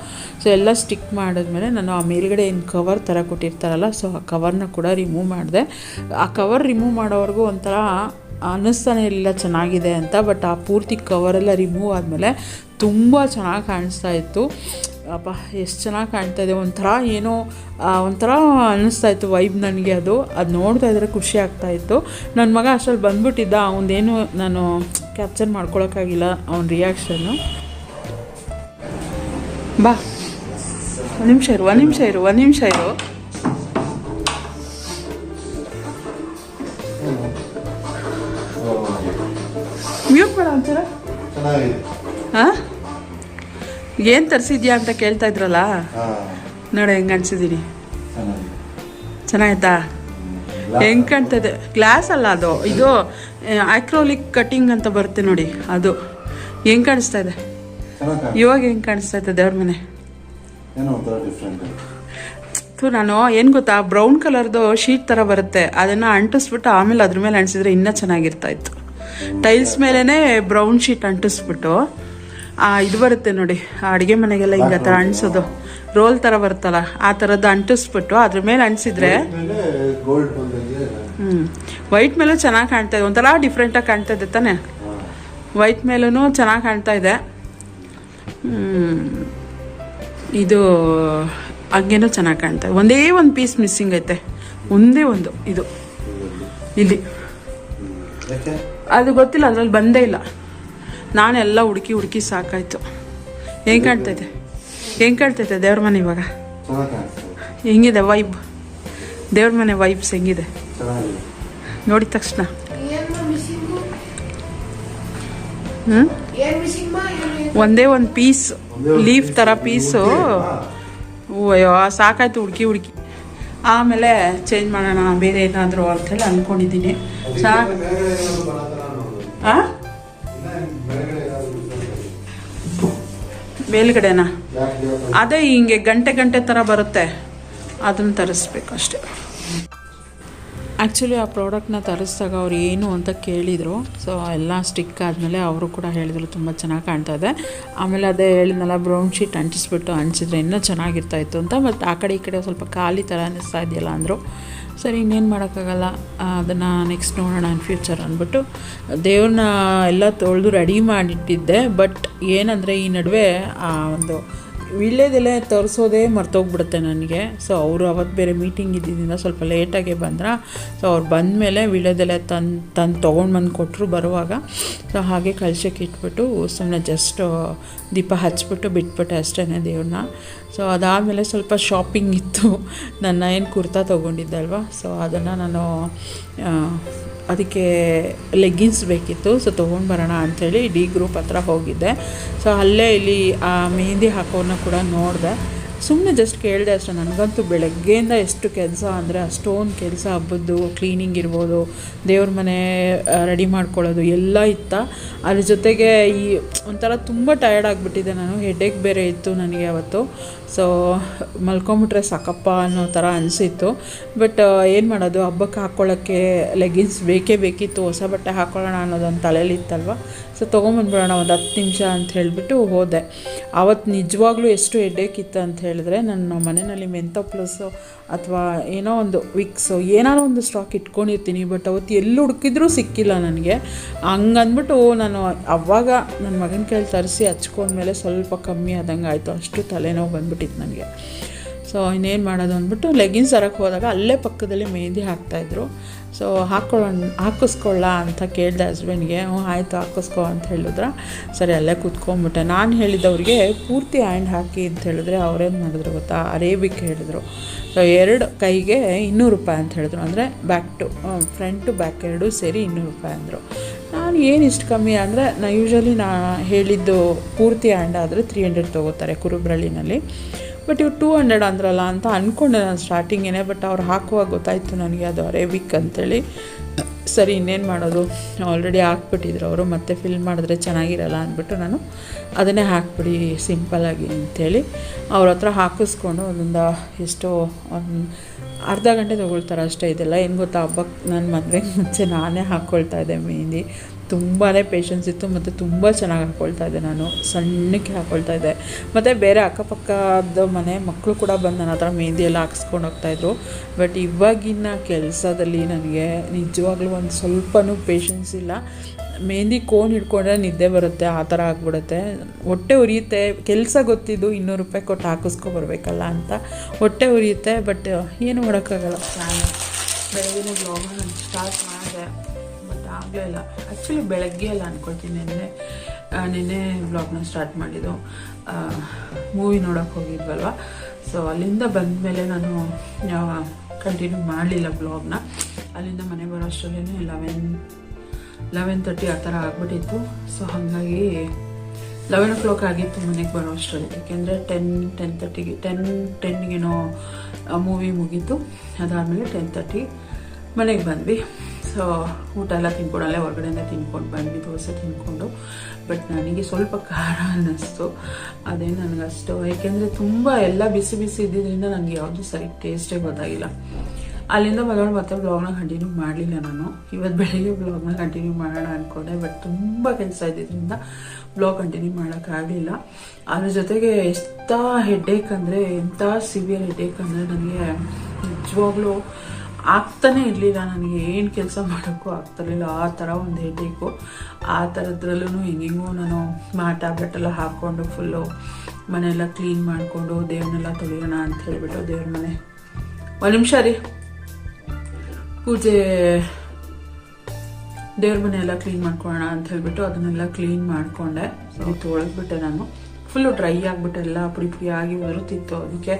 ಸೊ ಎಲ್ಲ ಸ್ಟಿಕ್ ಮಾಡಿದ್ಮೇಲೆ ನಾನು ಆ ಮೇಲ್ಗಡೆ ಏನು ಕವರ್ ಥರ ಕೊಟ್ಟಿರ್ತಾರಲ್ಲ ಸೊ ಆ ಕವರ್ನ ಕೂಡ ರಿಮೂವ್ ಮಾಡಿದೆ. ಆ ಕವರ್ ರಿಮೂವ್ ಮಾಡೋವರೆಗೂ ಒಂಥರ ಅನ್ನಿಸ್ತಾನೆ ಇರಲಿಲ್ಲ ಚೆನ್ನಾಗಿದೆ ಅಂತ ಬಟ್ ಆ ಪೂರ್ತಿ ಕವರೆಲ್ಲ ರಿಮೂವ್ ಆದಮೇಲೆ ತುಂಬ ಚೆನ್ನಾಗಿ ಕಾಣಿಸ್ತಾ ಇತ್ತು. ಅಪ್ಪ, ಎಷ್ಟು ಚೆನ್ನಾಗಿ ಕಾಣ್ತಾ ಇದೆ. ಒಂಥರ ಏನೋ ಒಂಥರ ಅನ್ನಿಸ್ತಾ ಇತ್ತು ವೈಬ್ ನನಗೆ ಅದು. ಅದು ನೋಡ್ತಾ ಇದ್ರೆ ಖುಷಿ ಆಗ್ತಾ ಇತ್ತು. ನನ್ನ ಮಗ ಅಷ್ಟರಲ್ಲಿ ಬಂದ್ಬಿಟ್ಟಿದ್ದ. ಅವನದೇನು ನಾನು ಕ್ಯಾಪ್ಚರ್ ಮಾಡ್ಕೊಳಕ್ಕಾಗಿಲ್ಲ ಅವನ ರಿಯಾಕ್ಷನ್ನು ಬಾ, ಒಂದು ನಿಮಿಷ ಇರು, ಒಂದು ನಿಮಿಷ ಇರು, ಒಂದು ನಿಮಿಷ ಇರು. ಒಂಚೂರ? ಹಾಂ? ಏನು ತರಿಸಿದ್ಯಾ ಅಂತ ಕೇಳ್ತಾ ಇದ್ರಲ್ಲ? ನೋಡ ಹೆಂಗೆ ಅನ್ಸಿದ್ದೀನಿ ಹೆಂಗ್ ಚೆನ್ನಾಯ್ತಾ ಹೆಂಗೆ ಕಾಣ್ತದೆ? ಗ್ಲಾಸ್ ಅಲ್ಲ ಅದು. ಇದು ಆಕ್ರೋಲಿಕ್ ಕಟಿಂಗ್ ಅಂತ ಬರುತ್ತೆ ನೋಡಿ ಅದು. ಹೆಂಗ್ ಕಾಣಿಸ್ತಾ ಇದೆ? ಇವಾಗ ಹೆಂಗೆ ಕಾಣಿಸ್ತಾ ಇದೆ ದೇವ್ರ ಮನೆ? ಥೂ ನಾನು ಏನು ಗೊತ್ತಾ ಬ್ರೌನ್ ಕಲರ್ದು ಶೀಟ್ ಥರ ಬರುತ್ತೆ. ಅದನ್ನು ಅಂಟಿಸ್ಬಿಟ್ಟು ಆಮೇಲೆ ಅದ್ರ ಮೇಲೆ ಅಂಟಿಸಿದ್ರೆ ಇನ್ನೂ ಚೆನ್ನಾಗಿರ್ತಾ ಇತ್ತು. ಟೈಲ್ಸ್ ಮೇಲೇ ಬ್ರೌನ್ ಶೀಟ್ ಅಂಟಿಸ್ಬಿಟ್ಟು ಆ, ಇದು ಬರುತ್ತೆ ನೋಡಿ ಆ ಅಡುಗೆ ಮನೆಗೆಲ್ಲ ಹಿಂಗೆ ಆ ಥರ ಅಂಟಿಸೋದು. ರೋಲ್ ಥರ ಬರುತ್ತಲ್ಲ ಆ ಥರದ್ದು ಅಂಟಿಸ್ಬಿಟ್ಟು ಅದ್ರ ಮೇಲೆ ಅಂಟಿಸಿದ್ರೆ ಹ್ಞೂ ವೈಟ್ ಮೇಲೂ ಚೆನ್ನಾಗಿ ಕಾಣ್ತಾ ಇದೆ ಒಂಥರ ಡಿಫ್ರೆಂಟಾಗಿ ಕಾಣ್ತಾ ಇದೆ ತಾನೆ. ವೈಟ್ ಮೇಲೂ ಚೆನ್ನಾಗಿ ಕಾಣ್ತಾ ಇದೆ. ಹ್ಮ್. ಇದು ಹಂಗೇನೂ ಚೆನ್ನಾಗಿ ಕಾಣ್ತಾ ಇದೆ. ಒಂದೇ ಒಂದು ಪೀಸ್ ಮಿಸ್ಸಿಂಗ್ ಐತೆ ಒಂದೇ ಒಂದು ಇದು. ಇಲ್ಲಿ. ಅದು ಗೊತ್ತಿಲ್ಲ, ಅದ್ರಲ್ಲಿ ಬಂದೇ ಇಲ್ಲ. ನಾನೆಲ್ಲ ಹುಡುಕಿ ಹುಡುಕಿ ಸಾಕಾಯ್ತು. ಹೆಂಗೆ ಕಾಣ್ತೈತೆ ಹೆಂಗೆ ಕಾಣ್ತೈತೆ ದೇವ್ರ ಮನೆ ಇವಾಗ? ಹೆಂಗಿದೆ ವೈಬ್ ದೇವ್ರ ಮನೆ ವೈಬ್ಸ್ ಹೆಂಗಿದೆ? ನೋಡಿದ ತಕ್ಷಣ. ಹ್ಞೂ ಒಂದೇ ಒಂದು ಪೀಸ್ ಲೀಫ್ ಥರ ಪೀಸು ಅಯ್ಯೋ ಸಾಕಾಯ್ತು ಹುಡುಕಿ ಹುಡುಕಿ. ಆಮೇಲೆ ಚೇಂಜ್ ಮಾಡೋಣ, ಬೇರೆ ಏನಾದರೂ ಅಂತೆಲ್ಲ ಅಂದ್ಕೊಂಡಿದ್ದೀನಿ ಸಾ ಮೇಲ್ಗಡೆನಾ? ಅದೇ ಹಿಂಗೆ ಗಂಟೆ ಗಂಟೆ ಥರ ಬರುತ್ತೆ. ಅದನ್ನು ತರಿಸ್ಬೇಕು ಅಷ್ಟೇ. ಆ್ಯಕ್ಚುಲಿ ಆ ಪ್ರಾಡಕ್ಟ್ನ ತರಿಸಿದಾಗ ಅವ್ರು ಏನು ಅಂತ ಕೇಳಿದರು. ಸೊ ಎಲ್ಲ ಸ್ಟಿಕ್ ಆದಮೇಲೆ ಅವರು ಕೂಡ ಹೇಳಿದರು, ತುಂಬ ಚೆನ್ನಾಗಿ ಕಾಣ್ತಾ ಇದೆ. ಆಮೇಲೆ ಅದೇ ಹೇಳಿದ್ನಲ್ಲ ಬ್ರೌನ್ ಶೀಟ್ ಅಂಟಿಸ್ಬಿಟ್ಟು ಅಂಟಿಸಿದ್ರೆ ಇನ್ನೂ ಚೆನ್ನಾಗಿರ್ತಾಯಿತ್ತು ಅಂತ. ಮತ್ತು ಆ ಕಡೆ ಈ ಕಡೆ ಸ್ವಲ್ಪ ಖಾಲಿ ಥರ ಅನ್ನಿಸ್ತಾ ಇದೆಯಲ್ಲ ಅಂದರು. ಸರಿ, ಇನ್ನೇನು ಮಾಡೋಕ್ಕಾಗಲ್ಲ. ಅದನ್ನು ನೆಕ್ಸ್ಟ್ ನೋಡೋಣ ಇನ್ ಫ್ಯೂಚರ್ ಅಂದ್ಬಿಟ್ಟು. ದೇವ್ರನ್ನ ಎಲ್ಲ ತೊಳೆದು ರೆಡಿ ಮಾಡಿಟ್ಟಿದ್ದೆ ಬಟ್ ಏನಂದರೆ ಈ ನಡುವೆ ಆ ಒಂದು ವೀಳ್ಯದೆಲೆ ತರಿಸೋದೇ ಮರ್ತೋಗ್ಬಿಡುತ್ತೆ ನನಗೆ. ಸೊ ಅವರು ಅವತ್ತು ಬೇರೆ ಮೀಟಿಂಗ್ ಇದ್ದಿದ್ದರಿಂದ ಸ್ವಲ್ಪ ಲೇಟಾಗೆ ಬಂದ್ರ. ಸೊ ಅವ್ರು ಬಂದಮೇಲೆ ವೀಳ್ಯದೆಲೆ ತಂದು ತಂದು ತೊಗೊಂಡು ಬಂದು ಕೊಟ್ಟರು ಬರುವಾಗ. ಸೊ ಹಾಗೆ ಕಳ್ಸಕ್ಕೆ ಇಟ್ಬಿಟ್ಟು ಸುಮ್ಮನೆ ಜಸ್ಟ್ ದೀಪ ಹಚ್ಬಿಟ್ಟು ಬಿಟ್ಬಿಟ್ಟೆ ಅಷ್ಟೇ ದೇವ್ರನ್ನ. ಸೊ ಅದಾದಮೇಲೆ ಸ್ವಲ್ಪ ಶಾಪಿಂಗ್ ಇತ್ತು. ನನ್ನ ಏನು ಕುರ್ತಾ ತೊಗೊಂಡಿದ್ದಲ್ವ ಸೊ ಅದನ್ನು ನಾನು ಅದಕ್ಕೆ ಲೆಗ್ಗಿನ್ಸ್ ಬೇಕಿತ್ತು. ಸೊ ತೊಗೊಂಡು ಬರೋಣ ಅಂಥೇಳಿ ಡಿ ಗ್ರೂಪ್ ಹತ್ರ ಹೋಗಿದ್ದೆ. ಸೊ ಅಲ್ಲೇ ಇಲ್ಲಿ ಆ ಮೆಹಂದಿ ಹಾಕೋನ ಕೂಡ ನೋಡಿದೆ. ಸುಮ್ಮನೆ ಜಸ್ಟ್ ಕೇಳಿದೆ ಅಷ್ಟೇ, ನನಗಂತೂ ಬೆಳಗ್ಗೆಯಿಂದ ಎಷ್ಟು ಕೆಲಸ ಅಂದರೆ ಅಷ್ಟೊಂದು ಕೆಲಸ ಹಬ್ಬದ್ದು ಕ್ಲೀನಿಂಗ್ ಇರ್ಬೋದು, ದೇವ್ರ ಮನೆ ರೆಡಿ ಮಾಡ್ಕೊಳ್ಳೋದು ಎಲ್ಲ ಇತ್ತ. ಅದ್ರ ಜೊತೆಗೆ ಈ ಒಂಥರ ತುಂಬ ಟಯರ್ಡ್ ಆಗಿಬಿಟ್ಟಿದೆ ನಾನು ಹೆಡೇಕ್ ಬೇರೆ ಇತ್ತು ನನಗೆ ಅವತ್ತು ಸೊ ಮಲ್ಕೊಂಬಿಟ್ರೆ ಸಾಕಪ್ಪ ಅನ್ನೋ ಥರ ಅನಿಸಿತ್ತು. ಬಟ್ ಏನು ಮಾಡೋದು, ಹಬ್ಬಕ್ಕೆ ಹಾಕ್ಕೊಳ್ಳೋಕ್ಕೆ ಲೆಗಿನ್ಸ್ ಬೇಕೇ ಬೇಕಿತ್ತು, ಹೊಸ ಬಟ್ಟೆ ಹಾಕ್ಕೊಳ್ಳೋಣ ಅನ್ನೋದೊಂದು ತಲೆಯಲ್ಲಿ ಇತ್ತಲ್ವ. ಸೊ ತೊಗೊಂಬಂದ್ಬಿಡೋಣ ಒಂದು ಹತ್ತು ನಿಮಿಷ ಅಂತ ಹೇಳಿಬಿಟ್ಟು ಹೋದೆ. ಆವತ್ತು ನಿಜವಾಗ್ಲೂ ಎಷ್ಟು ಎಡ್ಡೇಕಿತ್ತು ಅಂತ ಹೇಳಿದ್ರೆ ನನ್ನ ಮನೆಯಲ್ಲಿ ಮೆಂತ ಪ್ಲಸ್ಸು ಅಥವಾ ಏನೋ ಒಂದು ವಿಕ್ಸು ಏನಾದ್ರೂ ಒಂದು ಸ್ಟಾಕ್ ಇಟ್ಕೊಂಡಿರ್ತೀನಿ ಬಟ್ ಅವತ್ತು ಎಲ್ಲಿ ಹುಡುಕಿದ್ರೂ ಸಿಕ್ಕಿಲ್ಲ ನನಗೆ. ಹಂಗಂದ್ಬಿಟ್ಟು ನಾನು ಅವಾಗ ನನ್ನ ಮಗನ ಕೈಲಿ ತರಿಸಿ ಹಚ್ಕೊಂಡ್ಮೇಲೆ ಸ್ವಲ್ಪ ಕಮ್ಮಿ ಆದಂಗೆ ಆಯಿತು ಅಷ್ಟು ತಲೆನೋವು ಬಂದ್ಬಿಟ್ಟಿತ್ತು ನನಗೆ. ಸೊ ಇನ್ನೇನು ಮಾಡೋದು ಅಂದ್ಬಿಟ್ಟು ಲೆಗಿನ್ಸ್ ತರಕ್ಕೆ ಹೋದಾಗ ಅಲ್ಲೇ ಪಕ್ಕದಲ್ಲಿ ಮೆಹಂದಿ ಹಾಕ್ತಾಯಿದ್ರು ಸೊ ಹಾಕ್ಕೊಳ್ಳೋಣ ಹಾಕಿಸ್ಕೊಳ್ಳ ಅಂತ ಕೇಳಿದೆ ಹಸ್ಬೆಂಡ್ಗೆ ಹ್ಞೂ ಆಯಿತು, ಹಾಕಿಸ್ಕೊ ಅಂತ ಹೇಳಿದ್ರೆ. ಸರಿ, ಅಲ್ಲೇ ಕೂತ್ಕೊಂಡ್ಬಿಟ್ಟೆ. ನಾನು ಹೇಳಿದವ್ರಿಗೆ ಪೂರ್ತಿ ಹ್ಯಾಂಡ್ ಹಾಕಿ ಅಂತ ಹೇಳಿದ್ರೆ ಅವ್ರೇನು ಮಾಡಿದ್ರು ಗೊತ್ತಾ? ಅರೇಬಿಕ್ ಹೇಳಿದ್ರು. ಸೊ ಎರಡು ಕೈಗೆ ಇನ್ನೂರು ರೂಪಾಯಿ ಅಂತ ಹೇಳಿದ್ರು. ಅಂದರೆ back to front to back ಎರಡು ಸೇರಿ ಇನ್ನೂರು ರೂಪಾಯಿ ಅಂದರು. ನಾನು ಏನು ಇಷ್ಟು ಕಮ್ಮಿ ಅಂದರೆ, ನಾ ಯೂಶ್ವಲಿ ನಾ ಹೇಳಿದ್ದು ಪೂರ್ತಿ ಹ್ಯಾಂಡ್ ಆದರೆ ತ್ರೀ ಹಂಡ್ರೆಡ್ ತೊಗೋತಾರೆ ಕುರುಬ್ರಳ್ಳಿನಲ್ಲಿ. ಬಟ್ ಇವ್ರು ಟೂ ಹಂಡ್ರೆಡ್ ಅಂದ್ರಲ್ಲ ಅಂತ ಅಂದ್ಕೊಂಡೆ ನಾನು ಸ್ಟಾರ್ಟಿಂಗೇ ಬಟ್ ಅವ್ರು ಹಾಕುವಾಗ ಗೊತ್ತಾಯಿತು ನನಗೆ ಅದು ಅರೇಬಿಕ್ ಅಂತೇಳಿ. ಸರಿ, ಇನ್ನೇನು ಮಾಡೋದು? ಆಲ್ರೆಡಿ ಹಾಕ್ಬಿಟ್ಟಿದ್ರು ಅವರು, ಮತ್ತೆ ಫಿಲ್ ಮಾಡಿದ್ರೆ ಚೆನ್ನಾಗಿರಲ್ಲ ಅಂದ್ಬಿಟ್ಟು ನಾನು ಅದನ್ನೇ ಹಾಕ್ಬಿಡಿ ಸಿಂಪಲ್ಲಾಗಿ ಅಂಥೇಳಿ ಅವ್ರ ಹತ್ರ ಹಾಕಿಸ್ಕೊಂಡು ಒಂದೊಂದು ಎಷ್ಟೋ, ಒಂದು ಅರ್ಧ ಗಂಟೆ ತೊಗೊಳ್ತಾರೆ ಅಷ್ಟೇ ಇದೆಲ್ಲ. ಏನು ಗೊತ್ತಾ ಹಬ್ಬಕ್ಕೆ ನನ್ನ ಮದುವೆಗೆ ಮುಂಚೆ ನಾನೇ ಹಾಕ್ಕೊಳ್ತಾ ಇದ್ದೆ ಮೆಹಂದಿ ತುಂಬಾ ಪೇಷನ್ಸ್ ಇತ್ತು ಮತ್ತು ತುಂಬ ಚೆನ್ನಾಗಿ ಹಾಕ್ಕೊಳ್ತಾ ಇದ್ದೆ ನಾನು. ಸಣ್ಣಕ್ಕೆ ಹಾಕ್ಕೊಳ್ತಾ ಇದ್ದೆ. ಮತ್ತು ಬೇರೆ ಅಕ್ಕಪಕ್ಕದ ಮನೆ ಮಕ್ಕಳು ಕೂಡ ಬಂದು ನನ್ನ ಹತ್ರ ಮೆಹಂದಿ ಎಲ್ಲ ಹಾಕ್ಸ್ಕೊಂಡು ಹೋಗ್ತಾಯಿದ್ರು ಬಟ್ ಇವಾಗಿನ ಕೆಲಸದಲ್ಲಿ ನನಗೆ ನಿಜವಾಗ್ಲೂ ಒಂದು ಸ್ವಲ್ಪನೂ ಪೇಷನ್ಸ್ ಇಲ್ಲ. ಮೆಹಂದಿ ಕೋನ್ ಹಿಡ್ಕೊಂಡ್ರೆ ನಿದ್ದೆ ಬರುತ್ತೆ, ಆ ಥರ ಆಗ್ಬಿಡುತ್ತೆ. ಹೊಟ್ಟೆ ಉರಿಯುತ್ತೆ. ಕೆಲಸ ಗೊತ್ತಿದ್ದು ಇನ್ನೂರು ರೂಪಾಯಿ ಕೊಟ್ಟು ಹಾಕಿಸ್ಕೊ ಬರಬೇಕಲ್ಲ ಅಂತ ಹೊಟ್ಟೆ ಉರಿಯುತ್ತೆ. ಬಟ್ ಏನು ಮಾಡೋಕ್ಕಾಗಲ್ಲ. ನಾನು ಬೆಳಗಿನ ಬ್ಲಾಗ್ನ ಸ್ಟಾರ್ಟ್ ಮಾಡಿದೆ. ಇಲ್ಲ. ಆ್ಯಕ್ಚುಲಿ ಬೆಳಗ್ಗೆ ಎಲ್ಲ ಅಂದ್ಕೊಳ್ತೀನಿ ನೆನ್ನೆ ನಿನ್ನೆ ಬ್ಲಾಗ್ನ ಸ್ಟಾರ್ಟ್ ಮಾಡಿದ್ದು. ಮೂವಿ ನೋಡೋಕೆ ಹೋಗಿದ್ವಲ್ವ? ಸೊ ಅಲ್ಲಿಂದ ಬಂದ ಮೇಲೆ ನಾನು ಕಂಟಿನ್ಯೂ ಮಾಡಲಿಲ್ಲ ಬ್ಲಾಗ್ನ ಅಲ್ಲಿಂದ ಮನೆ ಬರೋ ಅಷ್ಟರಲ್ಲೇ ಲೆವೆನ್ ಲೆವೆನ್ ತರ್ಟಿ ಆ ಥರ ಆಗಿಬಿಟ್ಟಿತ್ತು. ಸೊ ಹಾಗಾಗಿ ಲೆವೆನ್ ಓ ಕ್ಲಾಕ್ ಆಗಿತ್ತು ಮನೆಗೆ ಬರೋ ಅಷ್ಟರಲ್ಲಿ. ಯಾಕೆಂದರೆ ಟೆನ್ ಟೆನ್ ತರ್ಟಿಗೆ ಟೆನ್ ಟೆನ್ಗೇನೋ ಮೂವಿ ಮುಗೀತು. ಅದಾದಮೇಲೆ ಟೆನ್ ತರ್ಟಿ ಮನೆಗೆ ಬಂದ್ವಿ. ಸೊ ಊಟ ಎಲ್ಲ ತಿನ್ಕೊಂಡು ಅಲ್ಲೇ ಹೊರಗಡೆನೇ ತಿನ್ಕೊಂಡು ಬಂದ್ವಿ ದೋಸೆ ತಿನ್ಕೊಂಡು. ಬಟ್ ನನಗೆ ಸ್ವಲ್ಪ ಖಾರ ಅನ್ನಿಸ್ತು. ಅದೇ ನನಗೆ ಅಷ್ಟು ಏಕೆಂದರೆ ತುಂಬ ಎಲ್ಲ ಬಿಸಿ ಬಿಸಿ ಇದ್ದಿದ್ದರಿಂದ ನನಗೆ ಯಾವುದು ಸರಿ ಟೇಸ್ಟೇ ಗೊತ್ತಾಗಿಲ್ಲ. ಅಲ್ಲಿಂದ ಬಂದವಳು ಮತ್ತೆ ಬ್ಲಾಗ್ನ ಕಂಟಿನ್ಯೂ ಮಾಡಲಿಲ್ಲ ನಾನು. ಇವತ್ತು ಬೆಳಿಗ್ಗೆ ಬ್ಲಾಗ್ನ ಕಂಟಿನ್ಯೂ ಮಾಡೋಣ ಅಂದ್ಕೊಂಡೆ ಬಟ್ ತುಂಬ ಕೆಲಸ ಇದ್ದಿದ್ದರಿಂದ ಬ್ಲಾಗ್ ಕಂಟಿನ್ಯೂ ಮಾಡೋಕ್ಕಾಗಲಿಲ್ಲ ಅದ್ರ ಜೊತೆಗೆ ಎಷ್ಟ ಹೆಡ್ಡೇಕ್ ಅಂದರೆ, ಎಂಥ ಸಿವಿಯರ್ ಹೆಡ್ಡೇಕ್ ಅಂದರೆ, ನನಗೆ ನಿಜವಾಗ್ಲೂ ಆಗ್ತಾನೆ ಇರಲಿಲ್ಲ. ನನಗೆ ಏನು ಕೆಲಸ ಮಾಡೋಕ್ಕೂ ಆಗ್ತಿರ್ಲಿಲ್ಲ. ಆ ಥರ ಒಂದು ಹೆಡ್ಡೇಕು ಆ ಥರದ್ರಲ್ಲೂ ಹೆಂಗೆಂಗೂ ನಾನು ಮಾ ಟ್ಯಾಬ್ಲೆಟ್ ಎಲ್ಲ ಹಾಕ್ಕೊಂಡು ಫುಲ್ಲು ಮನೆಯೆಲ್ಲ ಕ್ಲೀನ್ ಮಾಡಿಕೊಂಡು ದೇವ್ರನ್ನೆಲ್ಲ ತೊಳೆಯೋಣ ಅಂತ ಹೇಳಿಬಿಟ್ಟು ದೇವ್ರ ಮನೆ. ಒಂದು ನಿಮಿಷ ರೀ. ಪೂಜೆ ದೇವ್ರ ಮನೆ ಎಲ್ಲ ಕ್ಲೀನ್ ಮಾಡ್ಕೊಳ್ಳೋಣ ಅಂತ ಹೇಳಿಬಿಟ್ಟು ಅದನ್ನೆಲ್ಲ ಕ್ಲೀನ್ ಮಾಡಿಕೊಂಡೆ. ತೊಳೆದ್ಬಿಟ್ಟೆ ನಾನು. ಫುಲ್ಲು ಡ್ರೈ ಆಗಿಬಿಟ್ಟು ಎಲ್ಲ ಪುಡಿ ಪುಡಿ ಆಗಿ ಉದುರುತ್ತಿತ್ತು ಅದಕ್ಕೆ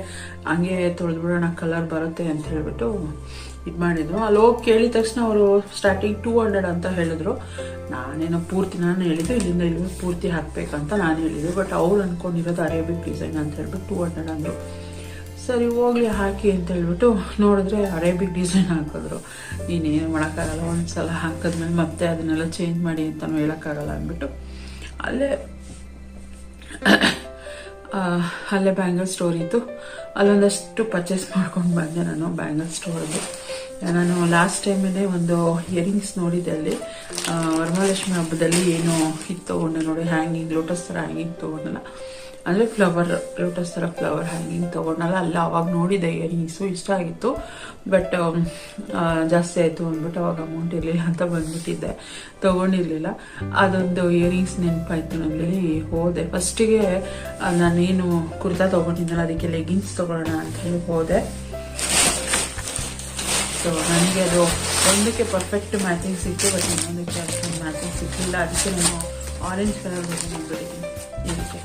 ಹಂಗೆ ತೊಳೆದ್ಬಿಡೋಣ ಕಲರ್ ಬರುತ್ತೆ ಅಂತ ಹೇಳಿಬಿಟ್ಟು ಇದು ಮಾಡಿದ್ರು. ಅಲ್ಲಿ ಹೋಗಿ ಕೇಳಿದ ತಕ್ಷಣ ಅವರು ಸ್ಟಾರ್ಟಿಂಗ್ ಟೂ ಹಂಡ್ರೆಡ್ ಅಂತ ಹೇಳಿದ್ರು. ನಾನೇನೋ ಪೂರ್ತಿ ನಾನು ಹೇಳಿದ್ದು, ಇಲ್ಲಿಂದ ಇಲ್ಲಿ ಪೂರ್ತಿ ಹಾಕ್ಬೇಕಂತ ನಾನು ಹೇಳಿದ್ದು. ಬಟ್ ಅವ್ರು ಅಂದ್ಕೊಂಡಿರೋದು ಅರೇಬಿಕ್ ಡಿಸೈನ್ ಅಂತ ಹೇಳ್ಬಿಟ್ಟು ಟೂ ಹಂಡ್ರೆಡ್ ಅಂದರು. ಸರಿ ಹೋಗಲಿ ಹಾಕಿ ಅಂತ ಹೇಳ್ಬಿಟ್ಟು ನೋಡಿದ್ರೆ ಅರೇಬಿಕ್ ಡಿಸೈನ್ ಹಾಕಿದ್ರು. ನೀನೇನು ಮಾಡೋಕ್ಕಾಗಲ್ಲ ಒಂದು ಸಲ ಹಾಕಿದ್ಮೇಲೆ ಮತ್ತೆ ಅದನ್ನೆಲ್ಲ ಚೇಂಜ್ ಮಾಡಿ ಅಂತಲೂ ಹೇಳೋಕ್ಕಾಗಲ್ಲ ಅಂದ್ಬಿಟ್ಟು ಅಲ್ಲೇ ಅಲ್ಲೇ ಬ್ಯಾಂಗಲ್ ಸ್ಟೋರ್ ಇತ್ತು ಅಲ್ಲೊಂದಷ್ಟು ಪರ್ಚೇಸ್ ಮಾಡ್ಕೊಂಡು ಬಂದೆ ನಾನು ಬ್ಯಾಂಗಲ್ ಸ್ಟೋರಲ್ಲಿ ನಾನು ಲಾಸ್ಟ್ ಟೈಮೇ ಒಂದು ಇಯರಿಂಗ್ಸ್ ನೋಡಿದ್ದೆ ಅಲ್ಲಿ. ವರಮಹಾಲಕ್ಷ್ಮಿ ಹಬ್ಬದಲ್ಲಿ ಏನು ಇದು ತೊಗೊಂಡೆ ನೋಡಿ ಹ್ಯಾಂಗಿಂಗ್ ಲೋಟಸ್ ಥರ ಹ್ಯಾಂಗಿಂಗ್ ತೊಗೊಂಡಲ್ಲ. ಅಂದರೆ ಫ್ಲವರ್ ಲೋಟಸ್ ಥರ ಫ್ಲವರ್ ಹ್ಯಾಂಗಿಂಗ್ ತೊಗೊಂಡಲ್ಲ, ಅಲ್ಲ ಅವಾಗ ನೋಡಿದೆ ಇಯರಿಂಗ್ಸು ಇಷ್ಟ ಆಗಿತ್ತು. ಬಟ್ ಜಾಸ್ತಿ ಆಯಿತು ಅಂದ್ಬಿಟ್ಟು ಅವಾಗ ಅಮೌಂಟ್ ಇರಲಿಲ್ಲ ಅಂತ ಬಂದ್ಬಿಟ್ಟಿದ್ದೆ. ತೊಗೊಂಡಿರಲಿಲ್ಲ. ಅದೊಂದು ಇಯರಿಂಗ್ಸ್ ನೆನಪಾಯ್ತು ನನಗೆ ಹೋದೆ. ಫಸ್ಟಿಗೆ ನಾನೇನು ಕುರ್ತಾ ತೊಗೊಂಡಿದ್ದಲ್ಲ ಅದಕ್ಕೆ ಲೆಗಿನ್ಸ್ ತೊಗೊಳ್ಳೋಣ ಅಂತ ಹೇಳಿ ಹೋದೆ. ಸೊ ನನಗೆ ಅದು ಒಂದಕ್ಕೆ ಪರ್ಫೆಕ್ಟ್ ಮ್ಯಾಚಿಂಗ್ ಸಿಕ್ತು ಬಟ್ ಇನ್ನೊಂದಕ್ಕೆ ಅಷ್ಟೊಂದು ಮ್ಯಾಚಿಂಗ್ ಸಿಕ್ಕಿಲ್ಲ. ಅದಕ್ಕೆ ನಾನು ಆರೆಂಜ್ ಕಲರ್ ಇದಕ್ಕೆ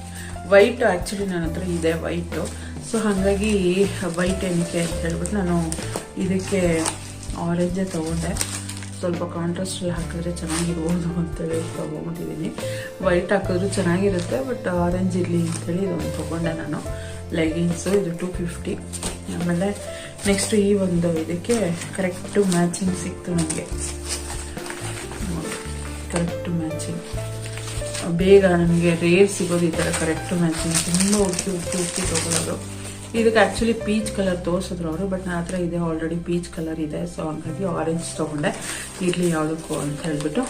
ವೈಟ್ ಆ್ಯಕ್ಚುಲಿ ನನ್ನ ಹತ್ರ ಇದೆ ವೈಟು. ಸೊ ಹಾಗಾಗಿ ವೈಟ್ ಏನಕ್ಕೆ ಅಂತ ಹೇಳ್ಬಿಟ್ಟು ನಾನು ಇದಕ್ಕೆ ಆರೆಂಜೇ ತೊಗೊಂಡೆ. ಸ್ವಲ್ಪ ಕಾಂಟ್ರಾಸ್ಟ್ ಎಲ್ಲ ಹಾಕಿದ್ರೆ ಚೆನ್ನಾಗಿರ್ಬೋದು ಅಂತೇಳಿ ತೊಗೊಂಬಿಟ್ಟಿದ್ದೀನಿ ವೈಟ್ ಹಾಕಿದ್ರು ಚೆನ್ನಾಗಿರುತ್ತೆ ಬಟ್ ಆರೆಂಜ್ ಇರಲಿ ಅಂತೇಳಿ ಇದೊಂದು ತೊಗೊಂಡೆ ನಾನು. ಲೆಗಿನ್ಸು ಇದು ಟು ಫಿಫ್ಟಿ ಆಮೇಲೆ ನೆಕ್ಸ್ಟ್ ಈ ಒಂದು ಇದಕ್ಕೆ ಕರೆಕ್ಟು ಮ್ಯಾಚಿಂಗ್ ಸಿಕ್ತು ನನಗೆ. ಕರೆಕ್ಟು ಮ್ಯಾಚಿಂಗ್ ಬೇಗ ನನಗೆ ರೇರ್ ಸಿಗೋದು ಈ ಥರ ಕರೆಕ್ಟು ಮ್ಯಾಚಿಂಗ್ ತುಂಬ ಉಕ್ಕಿ ಉಕ್ಕಿ ಉಕ್ಕಿ ತೊಗೊಳೋರು ಇದಕ್ಕೆ ಆ್ಯಕ್ಚುಲಿ ಪೀಚ್ ಕಲರ್ ತೋರಿಸಿದ್ರು ಅವರು ಬಟ್ ನನ್ನ ಹತ್ರ ಇದೆ ಆಲ್ರೆಡಿ ಪೀಚ್ ಕಲರ್ ಇದೆ. ಸೊ ಹಂಗಾಗಿ ಆರೆಂಜ್ ತೊಗೊಂಡೆ. ಇರಲಿ ಯಾವುದಕ್ಕೂ ಅಂತ ಹೇಳ್ಬಿಟ್ಟು.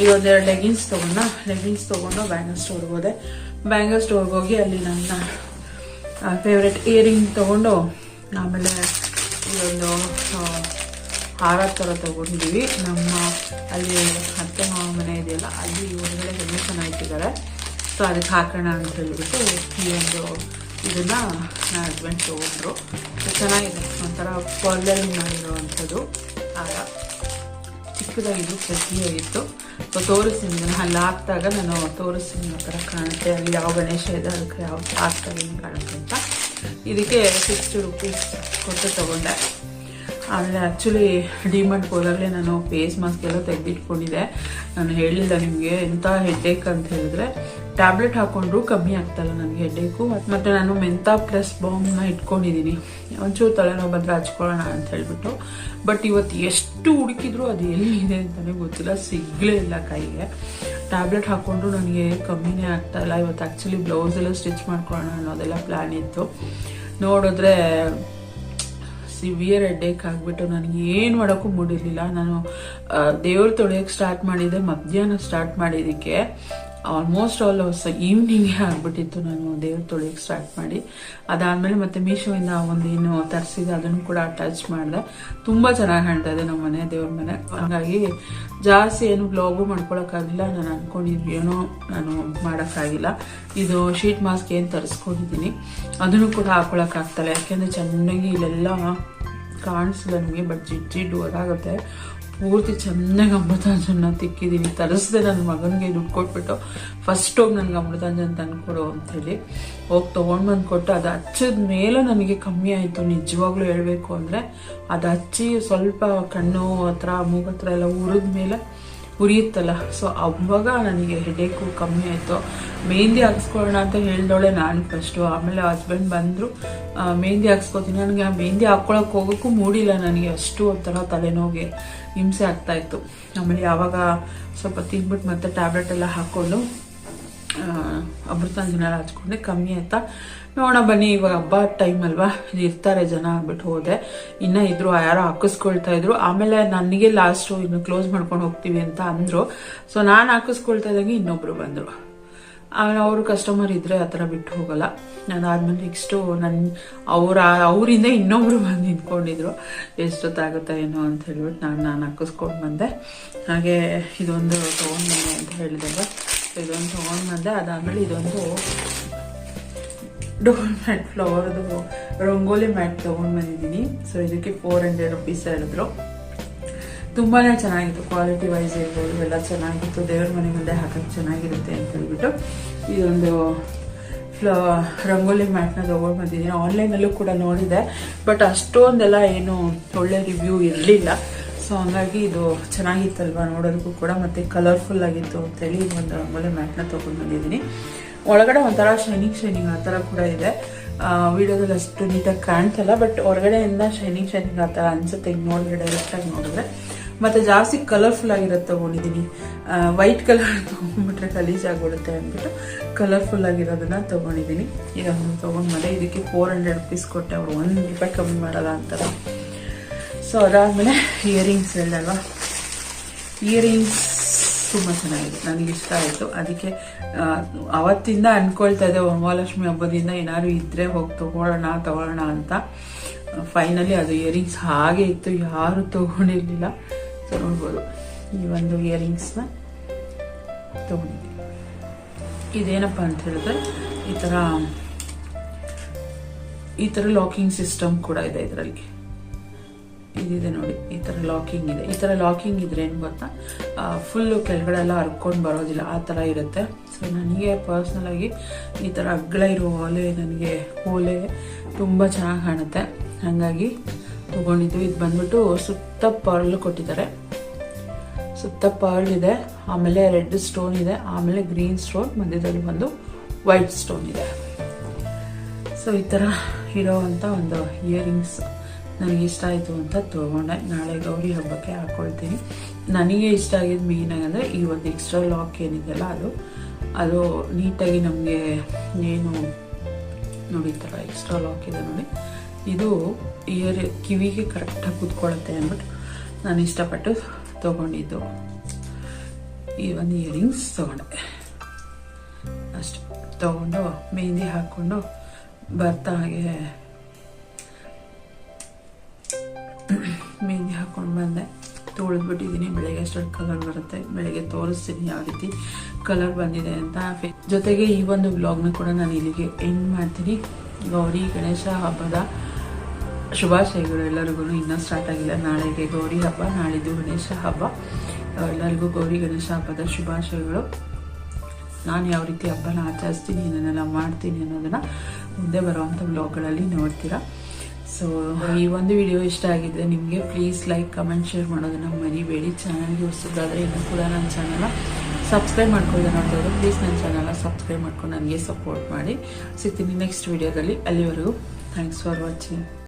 ಈಗ ಒಂದೆರಡು ಲೆಗಿನ್ಸ್ ತೊಗೊಂಡ ಲೆಗಿನ್ಸ್ ತೊಗೊಂಡು ಬ್ಯಾಂಗಲ್ ಸ್ಟೋರ್ಗೆ ಹೋದೆ. ಬ್ಯಾಂಗಲ್ ಸ್ಟೋರ್ಗೆ ಹೋಗಿ ಅಲ್ಲಿ ನನ್ನ ಫೇವ್ರೆಟ್ ಇಯರಿಂಗ್ ತೊಗೊಂಡು ಆಮೇಲೆ ಆ, ಹಾರ ಥರ ತೊಗೊಂಡಿದ್ದೀವಿ ನಮ್ಮ ಅಲ್ಲಿ ಅತ್ತೆ ಮಾವ ಮನೆ ಇದೆಯಲ್ಲ, ಅಲ್ಲಿ ಒಳಗಡೆ ಗಣೇಶನ ಇಟ್ಟಿದ್ದಾರೆ. ಸೊ ಅದಕ್ಕೆ ಹಾಕೋಣ ಅಂತ ಹೇಳಿಬಿಟ್ಟು ಈ ಒಂದು ಇದನ್ನು ನನ್ನ ಹಸ್ಬೆಂಡ್ ತೊಗೊಂಡ್ರು. ಚೆನ್ನಾಗಿದೆ. ಒಂಥರ ಪರ್ಲಲ್ಲಿ ಮಾಡಿರುವಂಥದ್ದು ಹಾರ. ಚಿಕ್ಕದಾಗಿದ್ದು ಪ್ರತಿಯಾಗಿತ್ತು ಸೊ ತೋರಿಸ್ತೀನಿ. ನಾನು ಅಲ್ಲಿ ಹಾಕಿದಾಗ ನಾನು ತೋರಿಸ್ತೀನಿ ಆ ಥರ ಕಾಣುತ್ತೆ. ಅಲ್ಲಿ ಯಾವ ಗಣೇಶ ಇದೆ, ಅದಕ್ಕೆ ಯಾವ ಹಾಕ್ತಾರೆ ಕಾಣುತ್ತೆ ಅಂತ. ಇದಕ್ಕೆ ಸಿಕ್ಸ್ಟಿ ರುಪೀಸ್ ಕೊಟ್ಟು ತೊಗೊಂಡೆ. ಆಮೇಲೆ ಆ್ಯಕ್ಚುಲಿ ಡಿಮಾರ್ಟ್ಗೆ ಹೋದಾಗಲೇ ನಾನು ಫೇಸ್ ಮಾಸ್ಕ್ ಎಲ್ಲ ತೆಗೆದಿಟ್ಕೊಂಡಿದ್ದೆ. ನಾನು ಹೇಳಿಲ್ಲ ನಿಮಗೆ ಎಂಥ ಹೆಡ್ಡೇಕ್ ಅಂತ ಹೇಳಿದ್ರೆ ಟ್ಯಾಬ್ಲೆಟ್ ಹಾಕ್ಕೊಂಡ್ರೂ ಕಮ್ಮಿ ಆಗ್ತಾಯಿಲ್ಲ ನನಗೆ ಹೆಡ್ಡೇಕು ಮತ್ತು ನಾನು ಮೆಂತಾ ಪ್ಲಸ್ ಬಾಂಬ್ನ ಇಟ್ಕೊಂಡಿದ್ದೀನಿ. ಒಂಚೂರು ತಲೆನೋವು ಬಂದರೆ ಹಚ್ಕೊಳ್ಳೋಣ ಅಂತ ಹೇಳ್ಬಿಟ್ಟು. ಬಟ್ ಇವತ್ತು ಎಷ್ಟು ಹುಡುಕಿದ್ರು ಅದು ಎಲ್ಲಿದೆ ಅಂತಲೇ ಗೊತ್ತಿಲ್ಲ, ಸಿಗಲೇ ಇಲ್ಲ ಕೈಗೆ. ಟ್ಯಾಬ್ಲೆಟ್ ಹಾಕ್ಕೊಂಡ್ರು ನನಗೆ ಕಮ್ಮಿನೇ ಆಗ್ತಾಯಿಲ್ಲ ಇವತ್ತು ಆ್ಯಕ್ಚುಲಿ ಬ್ಲೌಸ್ ಎಲ್ಲ ಸ್ಟಿಚ್ ಮಾಡ್ಕೊಳ್ಳೋಣ ಅನ್ನೋದೆಲ್ಲ ಪ್ಲ್ಯಾನ್ ಇತ್ತು. ನೋಡಿದ್ರೆ ಸಿವಿಯರ್ ಹೆಡ್ಡೇಕ್ ಆಗಿಬಿಟ್ಟು ನನಗೆ ಏನು ಮಾಡೋಕ್ಕೂ ಮೂಡಿರಲಿಲ್ಲ. ನಾನು ದೇವ್ರು ತೊಳೆಯೋಕ್ಕೆ ಸ್ಟಾರ್ಟ್ ಮಾಡಿದ್ದೆ ಮಧ್ಯಾಹ್ನ ಸ್ಟಾರ್ಟ್ ಮಾಡಿದ್ದಕ್ಕೆ. ಆಲ್ಮೋಸ್ಟ್ ಆಲ್ ಈವ್ನಿಂಗೇ ಆಗಿಬಿಟ್ಟಿತ್ತು. ನಾನು ದೇವ್ರ ತೊಳೆಯೋಕ್ಕೆ ಸ್ಟಾರ್ಟ್ ಮಾಡಿ. ಅದಾದಮೇಲೆ ಮತ್ತೆ ಮೀಶೋಯಿಂದ ಒಂದು ಏನು ತರಿಸಿದೆ ಅದನ್ನು ಕೂಡ ಅಟ್ಯಾಚ್ ಮಾಡಿದೆ. ತುಂಬ ಚೆನ್ನಾಗಿ ಕಾಣ್ತಾ ಇದೆ ನಮ್ಮ ಮನೆ, ದೇವ್ರ ಮನೆ. ಹಾಗಾಗಿ ಜಾಸ್ತಿ ಏನು ಬ್ಲಾಗು ಮಾಡ್ಕೊಳಕ್ಕಾಗಿಲ್ಲ. ನಾನು ಅನ್ಕೊಂಡಿದ್ವಿ ಏನೋ ನಾನು ಮಾಡೋಕ್ಕಾಗಿಲ್ಲ. ಇದು ಶೀಟ್ ಮಾಸ್ಕ್ ಏನು ತರಿಸ್ಕೊಂಡಿದ್ದೀನಿ. ಅದನ್ನು ಕೂಡ ಹಾಕೊಳಕ್ಕಾಗ್ತಲ್ಲ. ಯಾಕೆಂದರೆ ಚೆನ್ನಾಗಿ ಇಲ್ಲೆಲ್ಲ ಕಾಣಿಸಿಲ್ಲ ನಿಮಗೆ ಬಟ್ ಜಿಡ್ ಜಿಡ್ ಪೂರ್ತಿ ಚೆನ್ನಾಗಿ ಅಮೃತಾಂಜನ ತಿಕ್ಕಿದ್ದೀನಿ ತರಿಸ್ದೆ ನನ್ನ ಮಗನಿಗೆ ದುಡ್ಡು ಕೊಟ್ಬಿಟ್ಟು. ಫಸ್ಟ್ ಹೋಗಿ ನನಗೆ ಅಮೃತಾಂಜನ್ ತಂದುಕೊಡು ಅಂತೇಳಿ ಹೋಗಿ ತೊಗೊಂಡು ಬಂದು ಕೊಟ್ಟು. ಅದು ಹಚ್ಚಿದ ಮೇಲೆ ನನಗೆ ಕಮ್ಮಿ ಆಯಿತು. ನಿಜವಾಗ್ಲೂ ಹೇಳಬೇಕು ಅಂದರೆ, ಅದು ಹಚ್ಚಿ ಸ್ವಲ್ಪ ಕಣ್ಣು ಹತ್ರ, ಮೂಗು ಹತ್ರ ಎಲ್ಲ ಉರಿದ ಮೇಲೆ ಉರಿಯುತ್ತಲ್ಲ. ಸೊ ಅವಾಗ ನನಗೆ ಹೆಡೇಕು ಕಮ್ಮಿ ಆಯಿತು. ಮೆಹಂದಿ ಹಾಕ್ಸ್ಕೊಳ್ಳೋಣ ಅಂತ ಹೇಳ್ದವಳೆ ನಾನು ಫಸ್ಟು ಆಮೇಲೆ ಹಸ್ಬೆಂಡ್ ಬಂದರು. ಮೆಹಂದಿ ಹಾಕ್ಸ್ಕೊತೀನಿ. ನನಗೆ ಆ ಮೆಹಂದಿ ಹಾಕ್ಕೊಳಕ್ಕೆ ಹೋಗೋಕ್ಕೂ ಮೂಡಿಲ್ಲ ನನಗೆ. ಅಷ್ಟು ಒಂಥರ ತಲೆನೋವಿಗೆ ಹಿಂಸೆ ಆಗ್ತಾಯಿತ್ತು ಆಮೇಲೆ ಯಾವಾಗ ಸ್ವಲ್ಪ ತಿಂದ್ಬಿಟ್ಟು ಮತ್ತೆ ಟ್ಯಾಬ್ಲೆಟ್ ಎಲ್ಲ ಹಾಕ್ಕೊಂಡು ಅಮೃತಾಂಜನ ಹಚ್ಕೊಂಡೆ. ಕಮ್ಮಿ ಆಯ್ತಾ? ನೋಡೋಣ ಬನ್ನಿ, ಇವಾಗ ಹಬ್ಬ ಟೈಮ್ ಅಲ್ವಾ? ಇರ್ತಾರೆ ಜನ ಅಂದ್ಬಿಟ್ಟು ಹೋದೆ. ಇನ್ನ ಇದ್ರು, ಯಾರೋ ಹಾಕಿಸ್ಕೊಳ್ತಾ ಇದ್ರು. ಆಮೇಲೆ ನನಗೆ ಲಾಸ್ಟು ಇನ್ನು ಕ್ಲೋಸ್ ಮಾಡ್ಕೊಂಡು ಹೋಗ್ತೀವಿ ಅಂತ ಅಂದ್ರು. ಸೊ ನಾನು ಹಾಕಿಸ್ಕೊಳ್ತಾ ಇದ್ದಂಗೆ ಇನ್ನೊಬ್ರು ಬಂದ್ರು. ಆಮೇಲೆ ಅವರು ಕಸ್ಟಮರ್ ಇದ್ರೆ ಆ ಥರ ಬಿಟ್ಟು ಹೋಗಲ್ಲ. ಅದಾದ್ಮೇಲೆ ನೆಕ್ಸ್ಟು ನನ್ನ ಅವ್ರ, ಅವರಿಂದ ಇನ್ನೊಬ್ರು ಬಂದು ನಿಂತ್ಕೊಂಡಿದ್ರು. ಎಷ್ಟೊತ್ತಾಗುತ್ತೆ ಏನೋ ಅಂತ ಹೇಳ್ಬಿಟ್ಟು ನಾನು ನಾನು ಹಾಕಿಸ್ಕೊಂಡು ಬಂದೆ. ಹಾಗೆ ಇದೊಂದು ತೊಗೊಂಡು ಅಂತ ಹೇಳಿದಾಗ. ಇದೊಂದು ತೊಗೊಂಡು ಬಂದೆ. ಅದಾದಮೇಲೆ ಇದೊಂದು ಡೋರ್ ಮ್ಯಾಟ್ ಫ್ಲವರ್ದು ರಂಗೋಲಿ ಮ್ಯಾಟ್ ತೊಗೊಂಡು ಬಂದಿದ್ದೀನಿ. ಸೊ ಇದಕ್ಕೆ ಫೋರ್ ಹಂಡ್ರೆಡ್ ರುಪೀಸ್ ಹೇಳಿದ್ರು. ತುಂಬಾ ಚೆನ್ನಾಗಿತ್ತು ಕ್ವಾಲಿಟಿ ವೈಸ್ ಇರ್ಬೋದು ಎಲ್ಲ ಚೆನ್ನಾಗಿತ್ತು. ದೇವ್ರ ಮನೆ ಮುಂದೆ ಹಾಕೋಕ್ಕೆ ಚೆನ್ನಾಗಿರುತ್ತೆ ಅಂತ ಹೇಳ್ಬಿಟ್ಟು ಇದೊಂದು ಫ್ಲ, ರಂಗೋಲಿ ಮ್ಯಾಟ್ನ ತೊಗೊಂಡು ಬಂದಿದ್ದೀನಿ. ಆನ್ಲೈನಲ್ಲೂ ಕೂಡ ನೋಡಿದೆ ಬಟ್ ಅಷ್ಟೊಂದೆಲ್ಲ ಏನು ಒಳ್ಳೆ ರಿವ್ಯೂ ಇರಲಿಲ್ಲ. ಸೊ ಹಂಗಾಗಿ ಇದು ಚೆನ್ನಾಗಿತ್ತಲ್ವ ನೋಡೋದಕ್ಕೂ ಕೂಡ, ಮತ್ತು ಕಲರ್ಫುಲ್ ಆಗಿತ್ತು ಅಂತೇಳಿ ಒಂದು ರಂಗೋಲಿ ಮ್ಯಾಟ್ನ ತೊಗೊಂಡು ಬಂದಿದ್ದೀನಿ. ಒಳಗಡೆ ಒಂಥರ ಶೈನಿಂಗ್ ಶೈನಿಂಗ್ ಆ ಥರ ಕೂಡ ಇದೆ. ವಿಡಿಯೋದಲ್ಲಿ ಅಷ್ಟು ನೀಟಾಗಿ ಕಾಣ್ತಲ್ಲ ಬಟ್ ಹೊರಗಡೆಯಿಂದ ಶೈನಿಂಗ್ ಶೈನಿಂಗ್ ಆ ಥರ ಅನ್ಸುತ್ತೆ. ಈಗ ನೋಡಿದ್ರೆ ಡೈರೆಕ್ಟಾಗಿ ನೋಡಿದ್ರೆ. ಮತ್ತು ಜಾಸ್ತಿ ಕಲರ್ಫುಲ್ ಆಗಿರೋದು ತೊಗೊಂಡಿದ್ದೀನಿ. ವೈಟ್ ಕಲರ್ ತೊಗೊಂಡ್ಬಿಟ್ರೆ ಗಲೀಜಾಗ್ಬಿಡುತ್ತೆ ಅಂದ್ಬಿಟ್ಟು ಕಲರ್ಫುಲ್ ಆಗಿರೋದನ್ನ ತೊಗೊಂಡಿದ್ದೀನಿ. ಈಗ ಒಂದು ತೊಗೊಂಡ್ಮೇಲೆ ಇದಕ್ಕೆ ಫೋರ್ ಹಂಡ್ರೆಡ್ ರುಪೀಸ್ ಕೊಟ್ಟೆ. ಅವರು ಒಂದು ರೂಪಾಯಿ ಕಮ್ಮಿ ಮಾಡಲ್ಲ ಅಂತಾರೆ. ಸೊ ಅದಾದಮೇಲೆ ಇಯರಿಂಗ್ಸ್ ಹೇಳ್ದಲ್ವಾ ಇಯರಿಂಗ್ಸ್ ತುಂಬ ಚೆನ್ನಾಗಿದೆ. ನನಗೆ ಇಷ್ಟ ಆಯಿತು. ಅದಕ್ಕೆ ಅವತ್ತಿಂದ ಅಂದ್ಕೊಳ್ತಾ ಇದ್ದೆ ಮಹಾಲಕ್ಷ್ಮಿ ಹಬ್ಬದಿಂದ ಏನಾದ್ರು ಇದ್ದರೆ ಹೋಗಿ ತೊಗೊಳ್ಳೋಣ, ತಗೊಳ್ಳೋಣ ಅಂತ. ಫೈನಲಿ ಅದು ಇಯರಿಂಗ್ಸ್ ಹಾಗೆ ಇತ್ತು. ಯಾರು ತೊಗೊಂಡಿರಲಿಲ್ಲ. ನೋಡ್ಬೋದು. ಈ ಒಂದು ಇಯರಿಂಗ್ಸ್ನ ತೊಗೊಂಡಿದ್ದೆ. ಇದೇನಪ್ಪ ಅಂತ ಹೇಳಿದ್ರೆ, ಈ ಥರ ಈ ಥರ ಲಾಕಿಂಗ್ ಸಿಸ್ಟಮ್ ಕೂಡ ಇದೆ ಇದರಲ್ಲಿ. ಇದಿದೆ ನೋಡಿ, ಈ ಥರ ಲಾಕಿಂಗ್ ಇದೆ. ಈ ಥರ ಲಾಕಿಂಗ್ ಇದ್ರೆ ಏನು ಗೊತ್ತಾ? ಫುಲ್ಲು ಕೆಳಗಡೆ ಎಲ್ಲ ಹರ್ಕೊಂಡು ಬರೋದಿಲ್ಲ, ಆ ಥರ ಇರುತ್ತೆ. ಸೊ ನನಗೆ ಪರ್ಸ್ನಲಾಗಿ ಈ ಥರ ಅಗ್ಗಳ ಇರೋ ಓಲೆ ನನಗೆ ಓಲೆ ತುಂಬ ಚೆನ್ನಾಗಿ ಕಾಣುತ್ತೆ. ಹಾಗಾಗಿ ತೊಗೊಂಡಿದ್ದು. ಇದು ಬಂದ್ಬಿಟ್ಟು ಸುತ್ತ ಪರ್ಲ್ ಕೊಟ್ಟಿದ್ದಾರೆ. ಸುತ್ತ ಪರ್ಲ್ ಇದೆ, ಆಮೇಲೆ ರೆಡ್ ಸ್ಟೋನ್ ಇದೆ, ಆಮೇಲೆ ಗ್ರೀನ್ ಸ್ಟೋನ್ ಮಧ್ಯದಲ್ಲಿ ಒಂದು ವೈಟ್ ಸ್ಟೋನ್ ಇದೆ. ಸೊ ಈ ಥರ ಇರೋವಂಥ ಒಂದು ಇಯರಿಂಗ್ಸ್ ನನಗೆ ಇಷ್ಟ ಆಯಿತು ಅಂತ ತೊಗೊಂಡೆ. ನಾಳೆ ಗೌರಿ ಹಬ್ಬಕ್ಕೆ ಹಾಕ್ಕೊಳ್ತೀನಿ ನನಗೆ ಇಷ್ಟ ಆಗಿದ್ದು ಮೇನ್ ಅಂದರೆ ಈ ಒಂದು ಎಕ್ಸ್ಟ್ರಾ ಲಾಕ್ ಏನಿದೆಯಲ್ಲ ಅದು. ಅದು ನೀಟಾಗಿ ನಮಗೆ ಏನು ನೋಡಿ ಥರ ಎಕ್ಸ್ಟ್ರಾ ಲಾಕ್ ಇದೆ ನೋಡಿ. ಇದು ಇಯರ್ ಕಿವಿಗೆ ಕರೆಕ್ಟಾಗಿ ಕೂತ್ಕೊಳ್ಳುತ್ತೆ ಅಂದ್ಬಿಟ್ಟು ನಾನು ಇಷ್ಟಪಟ್ಟು ತೊಗೊಂಡಿದ್ದು. ಈ ಒಂದು ಇಯರಿಂಗ್ಸ್ ತೊಗೊಂಡೆ. ಅಷ್ಟು. ತೊಗೊಂಡು ಮೆಹಂದಿ ಹಾಕ್ಕೊಂಡು ಬರ್ತಾ ಹಾಗೆ ಮೆಹಂದಿ ಹಾಕ್ಕೊಂಡು ಬಂದೆ. ತೊಳೆದ್ಬಿಟ್ಟಿದ್ದೀನಿ ಬೆಳಗ್ಗೆ ಅಷ್ಟೊಂದು ಕಲರ್ ಬರುತ್ತೆ. ಬೆಳಗ್ಗೆ ತೋರಿಸ್ತೀನಿ ಯಾವ ರೀತಿ ಕಲರ್ ಬಂದಿದೆ ಅಂತ. ಜೊತೆಗೆ ಈ ಒಂದು ವ್ಲಾಗ್ನ ಕೂಡ ನಾನು ಇಲ್ಲಿಗೆ ಎಂಡ್ ಮಾಡ್ತೀನಿ. ಗೌರಿ ಗಣೇಶ ಹಬ್ಬದ ಶುಭಾಶಯಗಳು ಎಲ್ಲರಿಗೂ ಇನ್ನೂ ಸ್ಟಾರ್ಟ್ ಆಗಿಲ್ಲ. ನಾಳೆಗೆ ಗೌರಿ ಹಬ್ಬ, ನಾಳಿದ್ದು ಗಣೇಶ ಹಬ್ಬ. ಎಲ್ಲರಿಗೂ ಗೌರಿ ಗಣೇಶ ಹಬ್ಬದ ಶುಭಾಶಯಗಳು. ನಾನು ಯಾವ ರೀತಿ ಹಬ್ಬನ ಆಚರಿಸ್ತೀನಿ, ಏನನ್ನೆಲ್ಲ ಮಾಡ್ತೀನಿ ಅನ್ನೋದನ್ನು ಮುಂದೆ ಬರುವಂಥ ವ್ಲಾಗ್ಗಳಲ್ಲಿ ನೋಡ್ತೀರಾ. ಸೊ ಈ ಒಂದು ವಿಡಿಯೋ ಇಷ್ಟ ಆಗಿದ್ರೆ ನಿಮಗೆ ಪ್ಲೀಸ್ ಲೈಕ್ ಕಮೆಂಟ್ ಶೇರ್ ಮಾಡೋದನ್ನ ಮರಿಬೇಡಿ. ಚಾನಲ್ಗೆ ಹೊಸದಾದರೆ ಇನ್ನೂ ಕೂಡ ನನ್ನ ಚಾನಲ್ನ ಸಬ್ಸ್ಕ್ರೈಬ್ ಮಾಡ್ಕೊಳ್ಳೋದು ನೋಡ್ತಾರೆ ಪ್ಲೀಸ್ ನನ್ನ ಚಾನಲ್ನ ಸಬ್ಸ್ಕ್ರೈಬ್ ಮಾಡ್ಕೊಂಡು ನನಗೆ ಸಪೋರ್ಟ್ ಮಾಡಿ. ಸಿಗ್ತೀನಿ ನೆಕ್ಸ್ಟ್ ವಿಡಿಯೋದಲ್ಲಿ ಅಲ್ಲಿವರೆಗೂ ಥ್ಯಾಂಕ್ಸ್ ಫಾರ್ ವಾಚಿಂಗ್